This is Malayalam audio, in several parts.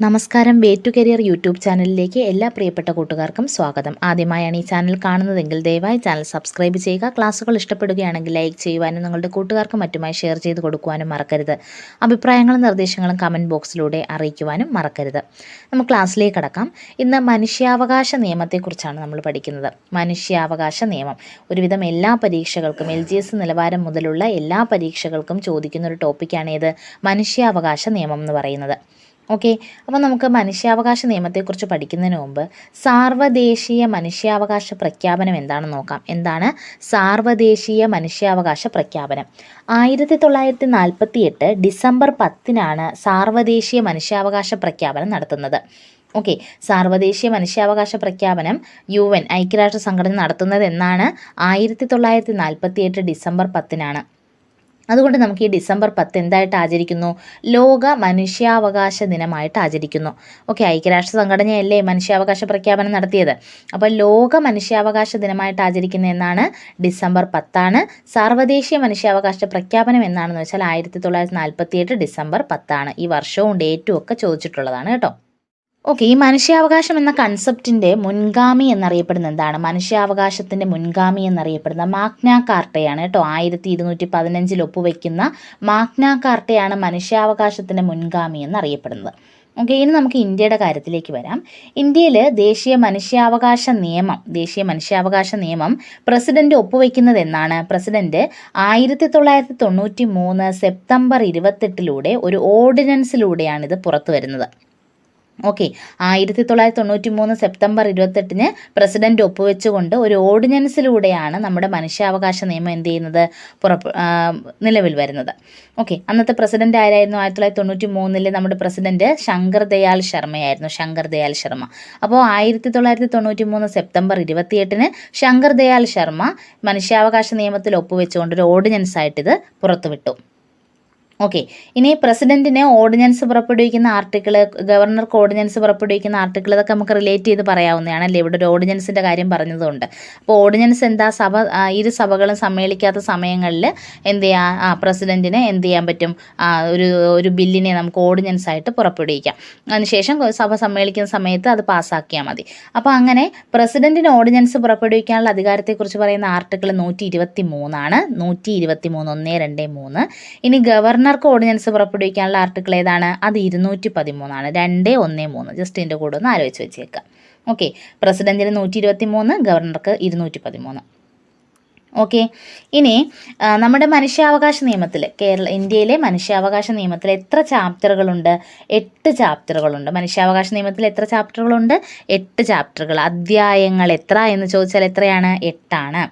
നമസ്കാരം. വേ ടു കരിയർ യൂട്യൂബ് ചാനലിലേക്ക് എല്ലാ പ്രിയപ്പെട്ട കൂട്ടുകാർക്കും സ്വാഗതം. ആദ്യമായാണ് ഈ ചാനൽ കാണുന്നതെങ്കിൽ ദയവായി ചാനൽ സബ്സ്ക്രൈബ് ചെയ്യുക. ക്ലാസ്സുകൾ ഇഷ്ടപ്പെടുകയാണെങ്കിൽ ലൈക്ക് ചെയ്യുവാനും നിങ്ങളുടെ കൂട്ടുകാർക്ക് മറ്റുമായി ഷെയർ ചെയ്ത് കൊടുക്കുവാനും മറക്കരുത്. അഭിപ്രായങ്ങളും നിർദ്ദേശങ്ങളും കമന്റ് ബോക്സിലൂടെ അറിയിക്കുവാനും മറക്കരുത്. നമുക്ക് ക്ലാസ്സിലേക്ക് കടക്കാം. ഇന്ന് മനുഷ്യാവകാശ നിയമത്തെക്കുറിച്ചാണ് നമ്മൾ പഠിക്കുന്നത്. മനുഷ്യാവകാശ നിയമം. ഒരുവിധം എല്ലാ പരീക്ഷകൾക്കും എൽ ജി എസ് നിലവാരം മുതലുള്ള എല്ലാ പരീക്ഷകൾക്കും ചോദിക്കുന്ന ഒരു ടോപ്പിക്കാണ് ഏത് മനുഷ്യാവകാശ നിയമം എന്ന് പറയുന്നത്. ഓക്കെ അപ്പോൾ നമുക്ക് മനുഷ്യാവകാശ നിയമത്തെക്കുറിച്ച് പഠിക്കുന്നതിന് മുമ്പ് സാർവദേശീയ മനുഷ്യാവകാശ പ്രഖ്യാപനം എന്താണെന്ന് നോക്കാം. എന്താണ്? സാർവദേശീയ മനുഷ്യാവകാശ പ്രഖ്യാപനം. ആയിരത്തി തൊള്ളായിരത്തി നാൽപ്പത്തി എട്ട് ഡിസംബർ പത്തിനാണ് സാർവദേശീയ മനുഷ്യാവകാശ പ്രഖ്യാപനം നടത്തുന്നത്. ഓക്കെ സാർവദേശീയ മനുഷ്യാവകാശ പ്രഖ്യാപനം യു എൻ ഐക്യരാഷ്ട്ര സംഘടന നടത്തുന്നത് എന്നാണ് ആയിരത്തി തൊള്ളായിരത്തി നാൽപ്പത്തി എട്ട് ഡിസംബർ പത്തിനാണ്. അതുകൊണ്ട് നമുക്ക് ഈ ഡിസംബർ പത്ത് എന്തായിട്ട് ആചരിക്കുന്നു? ലോക മനുഷ്യാവകാശ ദിനമായിട്ട് ആചരിക്കുന്നു. ഓക്കെ ഐക്യരാഷ്ട്ര സംഘടനയല്ലേ മനുഷ്യാവകാശ പ്രഖ്യാപനം നടത്തിയത്? അപ്പോൾ ലോക മനുഷ്യാവകാശ ദിനമായിട്ട് ആചരിക്കുന്ന എന്നാണ് ഡിസംബർ പത്താണ്. സാർവദേശീയ മനുഷ്യാവകാശ പ്രഖ്യാപനം എന്നാണെന്ന് വെച്ചാൽ ആയിരത്തി തൊള്ളായിരത്തി നാൽപ്പത്തി എട്ട് ഡിസംബർ പത്താണ്. ഈ വർഷവും ഡേറ്റും ഒക്കെ ചോദിച്ചിട്ടുള്ളതാണ് കേട്ടോ. ഓക്കെ ഈ മനുഷ്യാവകാശം എന്ന കൺസെപ്റ്റിന്റെ മുൻഗാമി എന്നറിയപ്പെടുന്ന എന്താണ്? മനുഷ്യാവകാശത്തിന്റെ മുൻഗാമി എന്നറിയപ്പെടുന്ന മാഗ്നാ കാർട്ടയാണ് കേട്ടോ. ആയിരത്തി ഇരുന്നൂറ്റി പതിനഞ്ചിൽ ഒപ്പുവെക്കുന്ന മാഗ്ന കാർട്ടയാണ് മനുഷ്യാവകാശത്തിന്റെ മുൻഗാമി എന്നറിയപ്പെടുന്നത്. ഓക്കെ ഇനി നമുക്ക് ഇന്ത്യയുടെ കാര്യത്തിലേക്ക് വരാം. ഇന്ത്യയിൽ ദേശീയ മനുഷ്യാവകാശ നിയമം ദേശീയ മനുഷ്യാവകാശ നിയമം പ്രസിഡന്റ് ഒപ്പുവെക്കുന്നത് എന്നാണ്. പ്രസിഡന്റ് ആയിരത്തി തൊള്ളായിരത്തി തൊണ്ണൂറ്റി മൂന്ന് സെപ്റ്റംബർ ഇരുപത്തെട്ടിലൂടെ ഒരു ഓർഡിനൻസിലൂടെയാണ് ഇത് പുറത്തു വരുന്നത് ഓക്കെ ആയിരത്തി തൊള്ളായിരത്തി തൊണ്ണൂറ്റി മൂന്ന് സെപ്റ്റംബർ ഇരുപത്തെട്ടിന് പ്രസിഡന്റ് ഒപ്പുവെച്ചുകൊണ്ട് ഒരു ഓർഡിനൻസിലൂടെയാണ് നമ്മുടെ മനുഷ്യാവകാശ നിയമം എന്ത് ചെയ്യുന്നത്? പുറപ്പ് നിലവിൽ വരുന്നത്. ഓക്കെ അന്നത്തെ പ്രസിഡന്റ് ആരായിരുന്നു? ആയിരത്തി തൊള്ളായിരത്തി തൊണ്ണൂറ്റി മൂന്നിൽ നമ്മുടെ പ്രസിഡന്റ് ശങ്കർ ദയാൽ ശർമ്മയായിരുന്നു. ശങ്കർ ദയാൽ ശർമ്മ. അപ്പോൾ ആയിരത്തി തൊള്ളായിരത്തി തൊണ്ണൂറ്റി മൂന്ന് സെപ്റ്റംബർ ഇരുപത്തിയെട്ടിന് ശങ്കർ ദയാൽ ശർമ്മ മനുഷ്യാവകാശ നിയമത്തിൽ ഒപ്പുവെച്ചുകൊണ്ട് ഒരു ഓർഡിനൻസ് ആയിട്ട് ഇത് പുറത്തുവിട്ടു. ഓക്കെ ഇനി പ്രസിഡന്റിനെ ഓർഡിനൻസ് പുറപ്പെടുവിക്കുന്ന ആർട്ടിക്കിൾ ഗവർണർക്ക് ഓർഡിനൻസ് പുറപ്പെടുവിക്കുന്ന ആർട്ടിക്കിൾ ഇതൊക്കെ നമുക്ക് റിലേറ്റ് ചെയ്ത് പറയാവുന്നതാണ് അല്ലേ? ഇവിടെ ഒരു ഓർഡിനൻസിന്റെ കാര്യം പറഞ്ഞതുകൊണ്ട്. അപ്പോൾ ഓർഡിനൻസ് എന്താ? സഭ ഇരു സഭകളും സമ്മേളിക്കാത്ത സമയങ്ങളിൽ എന്ത് ചെയ്യാം? ആ പ്രസിഡന്റിന് എന്ത് ചെയ്യാൻ പറ്റും? ഒരു ഒരു ബില്ലിനെ നമുക്ക് ഓർഡിനൻസ് ആയിട്ട് പുറപ്പെടുവിക്കാം. അതിനുശേഷം സഭ സമ്മേളിക്കുന്ന സമയത്ത് അത് പാസ്സാക്കിയാൽ മതി. അപ്പോൾ അങ്ങനെ പ്രസിഡന്റിന് ഓർഡിനൻസ് പുറപ്പെടുവിക്കാനുള്ള അധികാരത്തെക്കുറിച്ച് പറയുന്ന ആർട്ടിക്കിൾ നൂറ്റി ഇരുപത്തി മൂന്നാണ് നൂറ്റി ഇരുപത്തി മൂന്ന് ഒന്ന് രണ്ട് മൂന്ന്. ഇനി ഗവർണർ ഗവർണർക്ക് ഓർഡിനൻസ് പുറപ്പെടുവിക്കാനുള്ള ആർട്ടിക്കിൾ ഏതാണ്? അത് ഇരുന്നൂറ്റി പതിമൂന്നാണ് രണ്ട് ഒന്ന് മൂന്ന്. ജസ്റ്റ് ഇതിന്റെ കൂടെ ഒന്ന് ആലോചിച്ച് വെച്ചേക്കാം. ഓക്കെ പ്രസിഡന്റിന് നൂറ്റി ഇരുപത്തി മൂന്ന് ഗവർണർക്ക് ഇരുന്നൂറ്റി പതിമൂന്ന് ഓക്കെ ഇനി നമ്മുടെ മനുഷ്യാവകാശ നിയമത്തിൽ കേരള ഇന്ത്യയിലെ മനുഷ്യാവകാശ നിയമത്തിൽ എത്ര ചാപ്റ്ററുകളുണ്ട്? എട്ട് ചാപ്റ്ററുകളുണ്ട്. മനുഷ്യാവകാശ നിയമത്തിൽ എത്ര ചാപ്റ്ററുകളുണ്ട്? എട്ട് ചാപ്റ്ററുകൾ. അധ്യായങ്ങൾ എത്ര എന്ന് ചോദിച്ചാൽ എത്രയാണ്? എട്ടാണ്.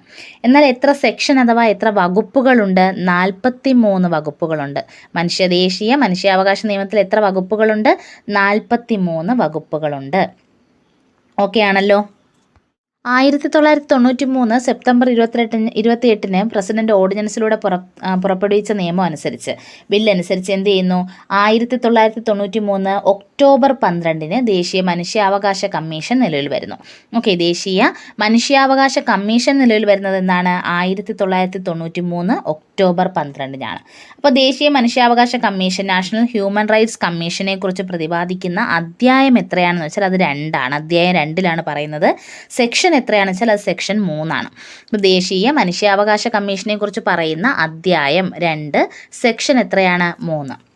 എന്നാൽ എത്ര സെക്ഷൻ അഥവാ എത്ര വകുപ്പുകളുണ്ട്? നാൽപ്പത്തി മൂന്ന് വകുപ്പുകളുണ്ട്. മനുഷ്യ ദേശീയ മനുഷ്യാവകാശ നിയമത്തിൽ എത്ര വകുപ്പുകളുണ്ട്? നാൽപ്പത്തി മൂന്ന് വകുപ്പുകളുണ്ട്. ഓക്കെ ആണല്ലോ? ആയിരത്തി തൊള്ളായിരത്തി തൊണ്ണൂറ്റി മൂന്ന് സെപ്റ്റംബർ ഇരുപത്തിയെട്ടിന് ഇരുപത്തിയെട്ടിന് പ്രസിഡന്റ് ഓർഡിനൻസിലൂടെ പുറ പുറപ്പെടുവിച്ച നിയമം അനുസരിച്ച്. ബില്ലനുസരിച്ച് എന്ത് ചെയ്യുന്നു? ആയിരത്തി തൊള്ളായിരത്തി തൊണ്ണൂറ്റി മൂന്ന് ഒക്ടോബർ പന്ത്രണ്ടിന് ദേശീയ മനുഷ്യാവകാശ കമ്മീഷൻ നിലവിൽ വരുന്നു. ഓക്കെ ദേശീയ മനുഷ്യാവകാശ കമ്മീഷൻ നിലവിൽ വരുന്നത് എന്താണ്? ആയിരത്തി തൊള്ളായിരത്തി തൊണ്ണൂറ്റി മൂന്ന് ഒക്ടോബർ പന്ത്രണ്ടിനാണ്. അപ്പോൾ ദേശീയ മനുഷ്യാവകാശ കമ്മീഷൻ നാഷണൽ ഹ്യൂമൻ റൈറ്റ്സ് കമ്മീഷനെ കുറിച്ച് പ്രതിപാദിക്കുന്ന അധ്യായം എത്രയാണെന്ന് വെച്ചാൽ അത് രണ്ടാണ്. അധ്യായം രണ്ടിലാണ് പറയുന്നത്. സെക്ഷൻ എത്രയാണെന്ന് വെച്ചാൽ അത് സെക്ഷൻ മൂന്നാണ്. അപ്പോൾ ദേശീയ മനുഷ്യാവകാശ കമ്മീഷനെ കുറിച്ച് പറയുന്ന അധ്യായം രണ്ട് സെക്ഷൻ എത്രയാണ്? മൂന്ന്.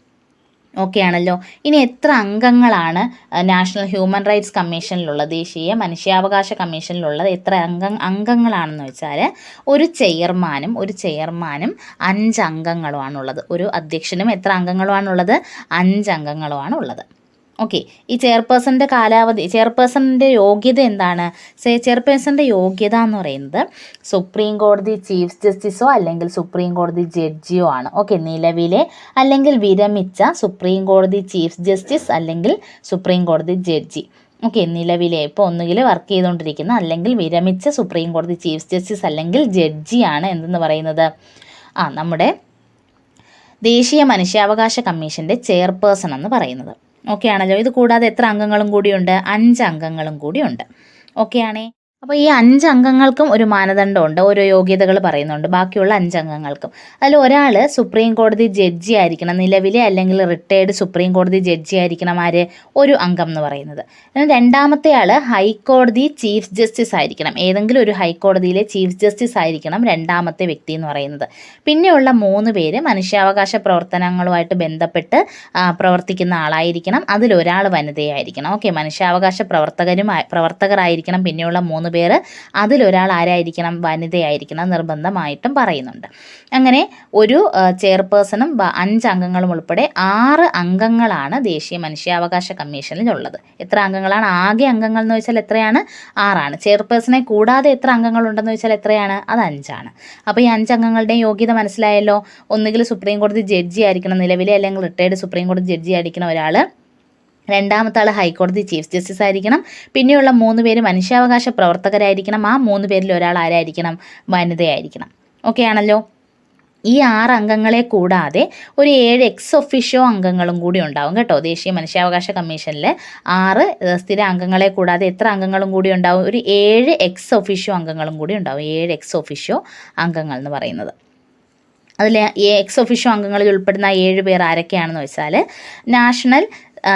ഓക്കെ ആണല്ലോ. ഇനി എത്ര അംഗങ്ങളാണ് നാഷണൽ ഹ്യൂമൻ റൈറ്റ്സ് കമ്മീഷനിലുള്ള ദേശീയ മനുഷ്യാവകാശ കമ്മീഷനിലുള്ളത്? എത്ര അംഗ അംഗങ്ങളാണെന്ന് വെച്ചാൽ ഒരു ചെയർമാനും ഒരു ചെയർമാനും അഞ്ച് അംഗങ്ങളുമാണുള്ളത്. ഒരു അധ്യക്ഷനും എത്ര അംഗങ്ങളുമാണുള്ളത്? അഞ്ച് അംഗങ്ങളുമാണുള്ളത്. ഓക്കെ ഈ ചെയർപേഴ്സന്റെ കാലാവധി ചെയർപേഴ്സണിന്റെ യോഗ്യത എന്താണ്? ചെയർപേഴ്സന്റെ യോഗ്യത എന്ന് പറയുന്നത് സുപ്രീം കോടതി ചീഫ് ജസ്റ്റിസോ അല്ലെങ്കിൽ സുപ്രീം കോടതി ജഡ്ജിയോ ആണ്. ഓക്കെ നിലവിലെ അല്ലെങ്കിൽ വിരമിച്ച സുപ്രീം കോടതി ചീഫ് ജസ്റ്റിസ് അല്ലെങ്കിൽ സുപ്രീം കോടതി ജഡ്ജി. ഓക്കെ നിലവിലെ ഇപ്പോൾ ഒന്നുകിൽ വർക്ക് ചെയ്തുകൊണ്ടിരിക്കുന്ന അല്ലെങ്കിൽ വിരമിച്ച സുപ്രീം കോടതി ചീഫ് ജസ്റ്റിസ് അല്ലെങ്കിൽ ജഡ്ജിയാണ് എന്തെന്ന് പറയുന്നത്? ആ നമ്മുടെ ദേശീയ മനുഷ്യാവകാശ കമ്മീഷന്റെ ചെയർപേഴ്സൺ എന്ന് പറയുന്നത്. ഓക്കെ ആണല്ലോ ഇത് കൂടാതെ എത്ര അംഗങ്ങളും കൂടിയുണ്ട്? അഞ്ച് അംഗങ്ങളും കൂടിയുണ്ട്. ഓക്കെ ആണേ അപ്പോൾ ഈ അഞ്ച് അംഗങ്ങൾക്കും ഒരു മാനദണ്ഡമുണ്ട്. ഓരോ യോഗ്യതകൾ പറയുന്നുണ്ട്. ബാക്കിയുള്ള അഞ്ച് അംഗങ്ങൾക്കും. അതിൽ ഒരാൾ സുപ്രീം കോടതി ജഡ്ജി ആയിരിക്കണം. നിലവിലെ അല്ലെങ്കിൽ റിട്ടയേർഡ് സുപ്രീം കോടതി ജഡ്ജി ആയിരിക്കണം ആര്? ഒരു അംഗം എന്ന് പറയുന്നത്. രണ്ടാമത്തെ ആൾ ഹൈക്കോടതി ചീഫ് ജസ്റ്റിസ് ആയിരിക്കണം. ഏതെങ്കിലും ഒരു ഹൈക്കോടതിയിലെ ചീഫ് ജസ്റ്റിസ് ആയിരിക്കണം രണ്ടാമത്തെ വ്യക്തി എന്ന് പറയുന്നത്. പിന്നെയുള്ള മൂന്ന് പേര് മനുഷ്യാവകാശ പ്രവർത്തനങ്ങളുമായിട്ട് ബന്ധപ്പെട്ട് പ്രവർത്തിക്കുന്ന ആളായിരിക്കണം. അതിലൊരാൾ വനിതയായിരിക്കണം. ഓക്കെ മനുഷ്യാവകാശ പ്രവർത്തകരും പ്രവർത്തകരായിരിക്കണം. പിന്നെയുള്ള മൂന്ന് പേർ അതിലൊരാൾ ആരായിരിക്കണം? വനിതയായിരിക്കണം നിർബന്ധമായിട്ടും പറയുന്നുണ്ട്. അങ്ങനെ ഒരു ചെയർപേഴ്സണും അഞ്ച് അംഗങ്ങളും ഉൾപ്പെടെ ആറ് അംഗങ്ങളാണ് ദേശീയ മനുഷ്യാവകാശ കമ്മീഷനിൽ ഉള്ളത് എത്ര അംഗങ്ങളാണ്? ആകെ അംഗങ്ങൾ എന്ന് വെച്ചാൽ എത്രയാണ്? ആറാണ്. ചെയർപേഴ്സണെ കൂടാതെ എത്ര അംഗങ്ങളുണ്ടെന്ന് വെച്ചാൽ എത്രയാണ്? അത് അഞ്ചാണ്. അപ്പോൾ ഈ അഞ്ച് അംഗങ്ങളുടെ യോഗ്യത മനസ്സിലായല്ലോ? ഒന്നുകിൽ സുപ്രീം കോടതി ജഡ്ജി ആയിരിക്കണം നിലവിലെ അല്ലെങ്കിൽ റിട്ടയർഡ് സുപ്രീം കോടതി ജഡ്ജി ആയിരിക്കണം ഒരാൾ രണ്ടാമത്തെ ആൾ ഹൈക്കോടതി ചീഫ് ജസ്റ്റിസ് ആയിരിക്കണം. പിന്നെയുള്ള മൂന്ന് പേര് മനുഷ്യാവകാശ പ്രവർത്തകരായിരിക്കണം. ആ മൂന്ന് പേരിൽ ഒരാൾ ആരായിരിക്കണം? വനിതയായിരിക്കണം. ഓക്കെ ആണല്ലോ? ഈ ആറ് അംഗങ്ങളെ കൂടാതെ ഒരു ഏഴ് എക്സ് ഒഫീഷ്യോ അംഗങ്ങളും കൂടി ഉണ്ടാവും കേട്ടോ. ദേശീയ മനുഷ്യാവകാശ കമ്മീഷനിൽ ആറ് സ്ഥിര അംഗങ്ങളെ കൂടാതെ എത്ര അംഗങ്ങളും കൂടി ഉണ്ടാവും? ഒരു ഏഴ് എക്സ് ഒഫീഷ്യോ അംഗങ്ങളും കൂടി ഉണ്ടാവും. ഏഴ് എക്സ് ഒഫീഷ്യോ അംഗങ്ങൾ എന്ന് പറയുന്നത്. അതിൽ എക്സ് ഒഫീഷ്യോ അംഗങ്ങളിൽ ഉൾപ്പെടുന്ന ഏഴ് പേർ ആരൊക്കെയാണെന്ന് വെച്ചാൽ national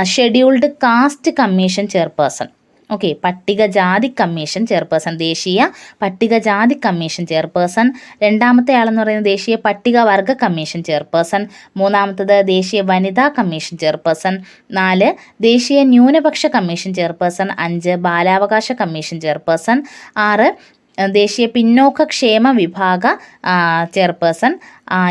scheduled caste commission chairperson okay പട്ടികജാതി കമ്മീഷൻ ചെയർപേഴ്സൺ ദേശീയ പട്ടികജാതി കമ്മീഷൻ ചെയർപേഴ്സൺ രണ്ടാമത്തെ ആളെന്ന് പറയുന്നത് ദേശീയ പട്ടികവർഗ കമ്മീഷൻ ചെയർപേഴ്സൺ മൂന്നാമത്തത് ദേശീയ വനിതാ കമ്മീഷൻ ചെയർപേഴ്സൺ നാല് ദേശീയ ന്യൂനപക്ഷ കമ്മീഷൻ ചെയർപേഴ്സൺ അഞ്ച് ബാലാവകാശ കമ്മീഷൻ ചെയർപേഴ്സൺ ആറ് ദേശീയ പിന്നോക്ക ക്ഷേമ വിഭാഗ ചെയർപേഴ്സൺ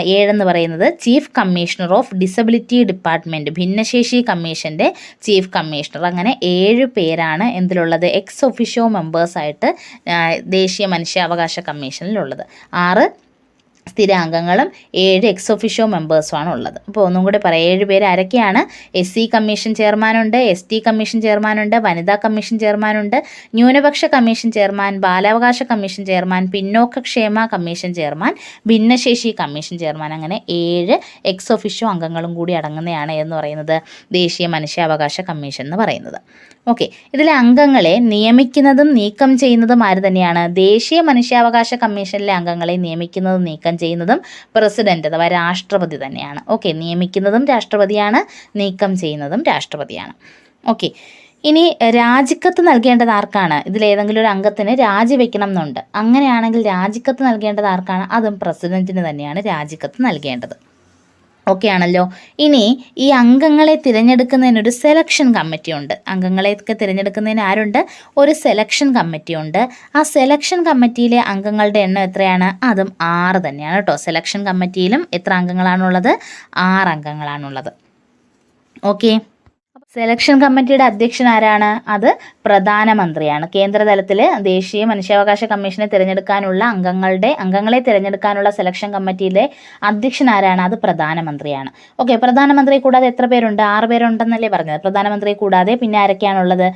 ഏഴെന്ന് പറയുന്നത് chief commissioner of disability department ഭിന്നശേഷി കമ്മീഷന്റെ ചീഫ് കമ്മീഷണർ. അങ്ങനെ ഏഴ് പേരാണ് എന്തിലുള്ളത്? എക്സ് ഒഫീഷ്യോ മെമ്പേഴ്സായിട്ട് ദേശീയ മനുഷ്യാവകാശ കമ്മീഷനിലുള്ളത്. ആറ് സ്ഥിരാംഗങ്ങളും ഏഴ് എക്സ് ഒഫീഷ്യോ മെമ്പേഴ്സുമാണ് ഉള്ളത് അപ്പോൾ ഒന്നും കൂടി പറയാം. ഏഴ് പേര് ആരൊക്കെയാണ്? എസ് സി കമ്മീഷൻ ചെയർമാനുണ്ട് എസ് ടി കമ്മീഷൻ ചെയർമാനുണ്ട് വനിതാ കമ്മീഷൻ ചെയർമാനുണ്ട് ന്യൂനപക്ഷ കമ്മീഷൻ ചെയർമാൻ ബാലാവകാശ കമ്മീഷൻ ചെയർമാൻ പിന്നോക്കക്ഷേമ കമ്മീഷൻ ചെയർമാൻ ഭിന്നശേഷി കമ്മീഷൻ ചെയർമാൻ അങ്ങനെ ഏഴ് എക്സ് ഒഫീഷ്യോ അംഗങ്ങളും കൂടി അടങ്ങുന്നതാണ് എന്ന് പറയുന്നത് ദേശീയ മനുഷ്യാവകാശ കമ്മീഷൻ എന്ന് പറയുന്നത്. ഓക്കെ ഇതിലെ അംഗങ്ങളെ നിയമിക്കുന്നതും നീക്കം ചെയ്യുന്നതും ആര് തന്നെയാണ്? ദേശീയ മനുഷ്യാവകാശ കമ്മീഷനിലെ അംഗങ്ങളെ നിയമിക്കുന്നതും നീക്കം ചെയ്യുന്നതും പ്രസിഡന്റ് അഥവാ രാഷ്ട്രപതി തന്നെയാണ്. ഓക്കെ നിയമിക്കുന്നതും രാഷ്ട്രപതിയാണ് നീക്കം ചെയ്യുന്നതും രാഷ്ട്രപതിയാണ്. ഓക്കെ ഇനി രാജിക്കത്ത് നൽകേണ്ടത് ആർക്കാണ്? ഇതിലേതെങ്കിലും ഒരു അംഗത്തിന് രാജിവെക്കണം എന്നുണ്ട്. അങ്ങനെയാണെങ്കിൽ രാജിക്കത്ത് നൽകേണ്ടത് ആർക്കാണ്? അതും പ്രസിഡന്റിന് തന്നെയാണ് രാജിക്കത്ത് നൽകേണ്ടത്. ഓക്കെ ആണല്ലോ ഇനി ഈ അംഗങ്ങളെ തിരഞ്ഞെടുക്കുന്നതിന് ഒരു സെലക്ഷൻ കമ്മിറ്റിയുണ്ട് അംഗങ്ങളെയൊക്കെ തിരഞ്ഞെടുക്കുന്നതിന് ആരുണ്ട്? ഒരു സെലക്ഷൻ കമ്മിറ്റിയുണ്ട് ആ സെലക്ഷൻ കമ്മിറ്റിയിലെ അംഗങ്ങളുടെ എണ്ണം എത്രയാണ്? അതും ആറ് തന്നെയാണ് കേട്ടോ. സെലക്ഷൻ കമ്മിറ്റിയിലും എത്ര അംഗങ്ങളാണുള്ളത്? ആറ് അംഗങ്ങളാണുള്ളത്. ഓക്കെ സെലക്ഷൻ കമ്മിറ്റിയുടെ അധ്യക്ഷൻ ആരാണ്? അത് പ്രധാനമന്ത്രിയാണ് കേന്ദ്രതലത്തിൽ ദേശീയ മനുഷ്യാവകാശ കമ്മീഷനെ തിരഞ്ഞെടുക്കാനുള്ള അംഗങ്ങളുടെ അംഗങ്ങളെ തിരഞ്ഞെടുക്കാനുള്ള സെലക്ഷൻ കമ്മിറ്റിയിലെ അധ്യക്ഷൻ ആരാണ്? അത് പ്രധാനമന്ത്രിയാണ് ഓക്കെ പ്രധാനമന്ത്രി കൂടാതെ എത്ര പേരുണ്ട്? ആറ് പേരുണ്ടെന്നല്ലേ പറഞ്ഞത്. പ്രധാനമന്ത്രി കൂടാതെ പിന്നെ ആരൊക്കെയാണുള്ളത്?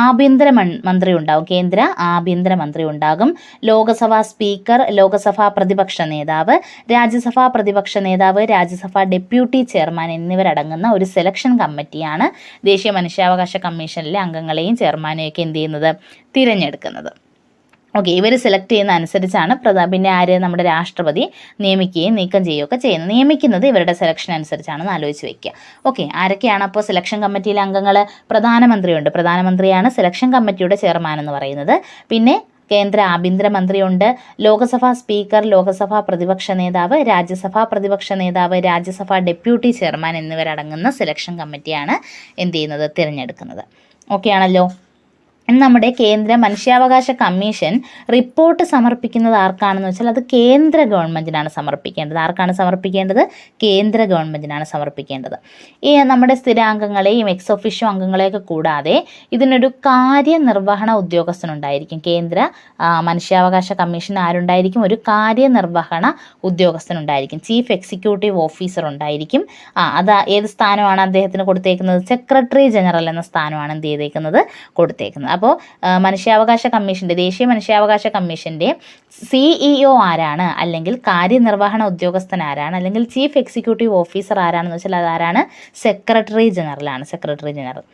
ആഭ്യന്തര മന്ത്രി ഉണ്ടാകും കേന്ദ്ര ആഭ്യന്തര മന്ത്രി ഉണ്ടാകും ലോകസഭാ സ്പീക്കർ ലോകസഭാ പ്രതിപക്ഷ നേതാവ് രാജ്യസഭാ പ്രതിപക്ഷ നേതാവ് രാജ്യസഭാ ഡെപ്യൂട്ടി ചെയർമാൻ എന്നിവരടങ്ങുന്ന ഒരു സെലക്ഷൻ കമ്മിറ്റിയാണ് ദേശീയ മനുഷ്യാവകാശ കമ്മീഷനിലെ അംഗങ്ങളെയും ചെയർമാനെയൊക്കെ എന്ത് ചെയ്യുന്നത്? തിരഞ്ഞെടുക്കുന്നത്. ഓക്കെ ഇവർ സെലക്ട് ചെയ്യുന്ന അനുസരിച്ചാണ് പ്രതാപിന്റെ ആര്? നമ്മുടെ രാഷ്ട്രപതി നിയമിക്കുകയും നീക്കം ചെയ്യുകയൊക്കെ ചെയ്യുന്നത്. നിയമിക്കുന്നത് ഇവരുടെ സെലക്ഷൻ അനുസരിച്ചാണെന്ന് ആലോചിച്ച് വെക്കുക. ഓക്കെ ആരൊക്കെയാണ് അപ്പോൾ സെലക്ഷൻ കമ്മിറ്റിയിലെ അംഗങ്ങൾ പ്രധാനമന്ത്രിയുണ്ട്. പ്രധാനമന്ത്രിയാണ് സെലക്ഷൻ കമ്മിറ്റിയുടെ ചെയർമാൻ എന്ന് പറയുന്നത്. പിന്നെ കേന്ദ്ര ആഭ്യന്തരമന്ത്രിയുണ്ട്. ലോക്സഭാ സ്പീക്കർ ലോക്സഭാ പ്രതിപക്ഷ നേതാവ് രാജ്യസഭാ പ്രതിപക്ഷ നേതാവ് രാജ്യസഭാ ഡെപ്യൂട്ടി ചെയർമാൻ എന്നിവരടങ്ങുന്ന സെലക്ഷൻ കമ്മിറ്റിയാണ് എന്ത് ചെയ്യുന്നത്? തിരഞ്ഞെടുക്കുന്നത്. ഓക്കെ ആണല്ലോ. നമ്മുടെ കേന്ദ്ര മനുഷ്യാവകാശ കമ്മീഷൻ റിപ്പോർട്ട് സമർപ്പിക്കുന്നത് ആർക്കാണെന്ന് വെച്ചാൽ അത് കേന്ദ്ര ഗവൺമെന്റിനാണ് സമർപ്പിക്കേണ്ടത്. ആർക്കാണ് സമർപ്പിക്കേണ്ടത്? കേന്ദ്ര ഗവൺമെന്റിനാണ് സമർപ്പിക്കേണ്ടത്. ഈ നമ്മുടെ സ്ഥിരാംഗങ്ങളെയും എക്സ് ഒഫീഷ്യോ അംഗങ്ങളെയൊക്കെ കൂടാതെ ഇതിനൊരു കാര്യനിർവഹണ ഉദ്യോഗസ്ഥനുണ്ടായിരിക്കും. കേന്ദ്ര മനുഷ്യാവകാശ കമ്മീഷൻ ആരുണ്ടായിരിക്കും? ഒരു കാര്യനിർവഹണ ഉദ്യോഗസ്ഥനുണ്ടായിരിക്കും. ചീഫ് എക്സിക്യൂട്ടീവ് ഓഫീസർ ഉണ്ടായിരിക്കും. ആ അത് ഏത് സ്ഥാനമാണ് അദ്ദേഹത്തിന് കൊടുത്തേക്കുന്നത്? സെക്രട്ടറി ജനറൽ എന്ന സ്ഥാനമാണ് എന്ത് ചെയ്തേക്കുന്നത്? കൊടുത്തേക്കുന്നത്. അപ്പോൾ മനുഷ്യാവകാശ കമ്മീഷന്റെ ദേശീയ മനുഷ്യാവകാശ കമ്മീഷന്റെ സിഇഒ ആരാണ്? അല്ലെങ്കിൽ കാര്യനിർവഹണ ഉദ്യോഗസ്ഥൻ ആരാണ്? അല്ലെങ്കിൽ ചീഫ് എക്സിക്യൂട്ടീവ് ഓഫീസർ ആരാണെന്ന് വെച്ചാൽ അതാരാണ്? സെക്രട്ടറി ജനറലാണ് സെക്രട്ടറി ജനറൽ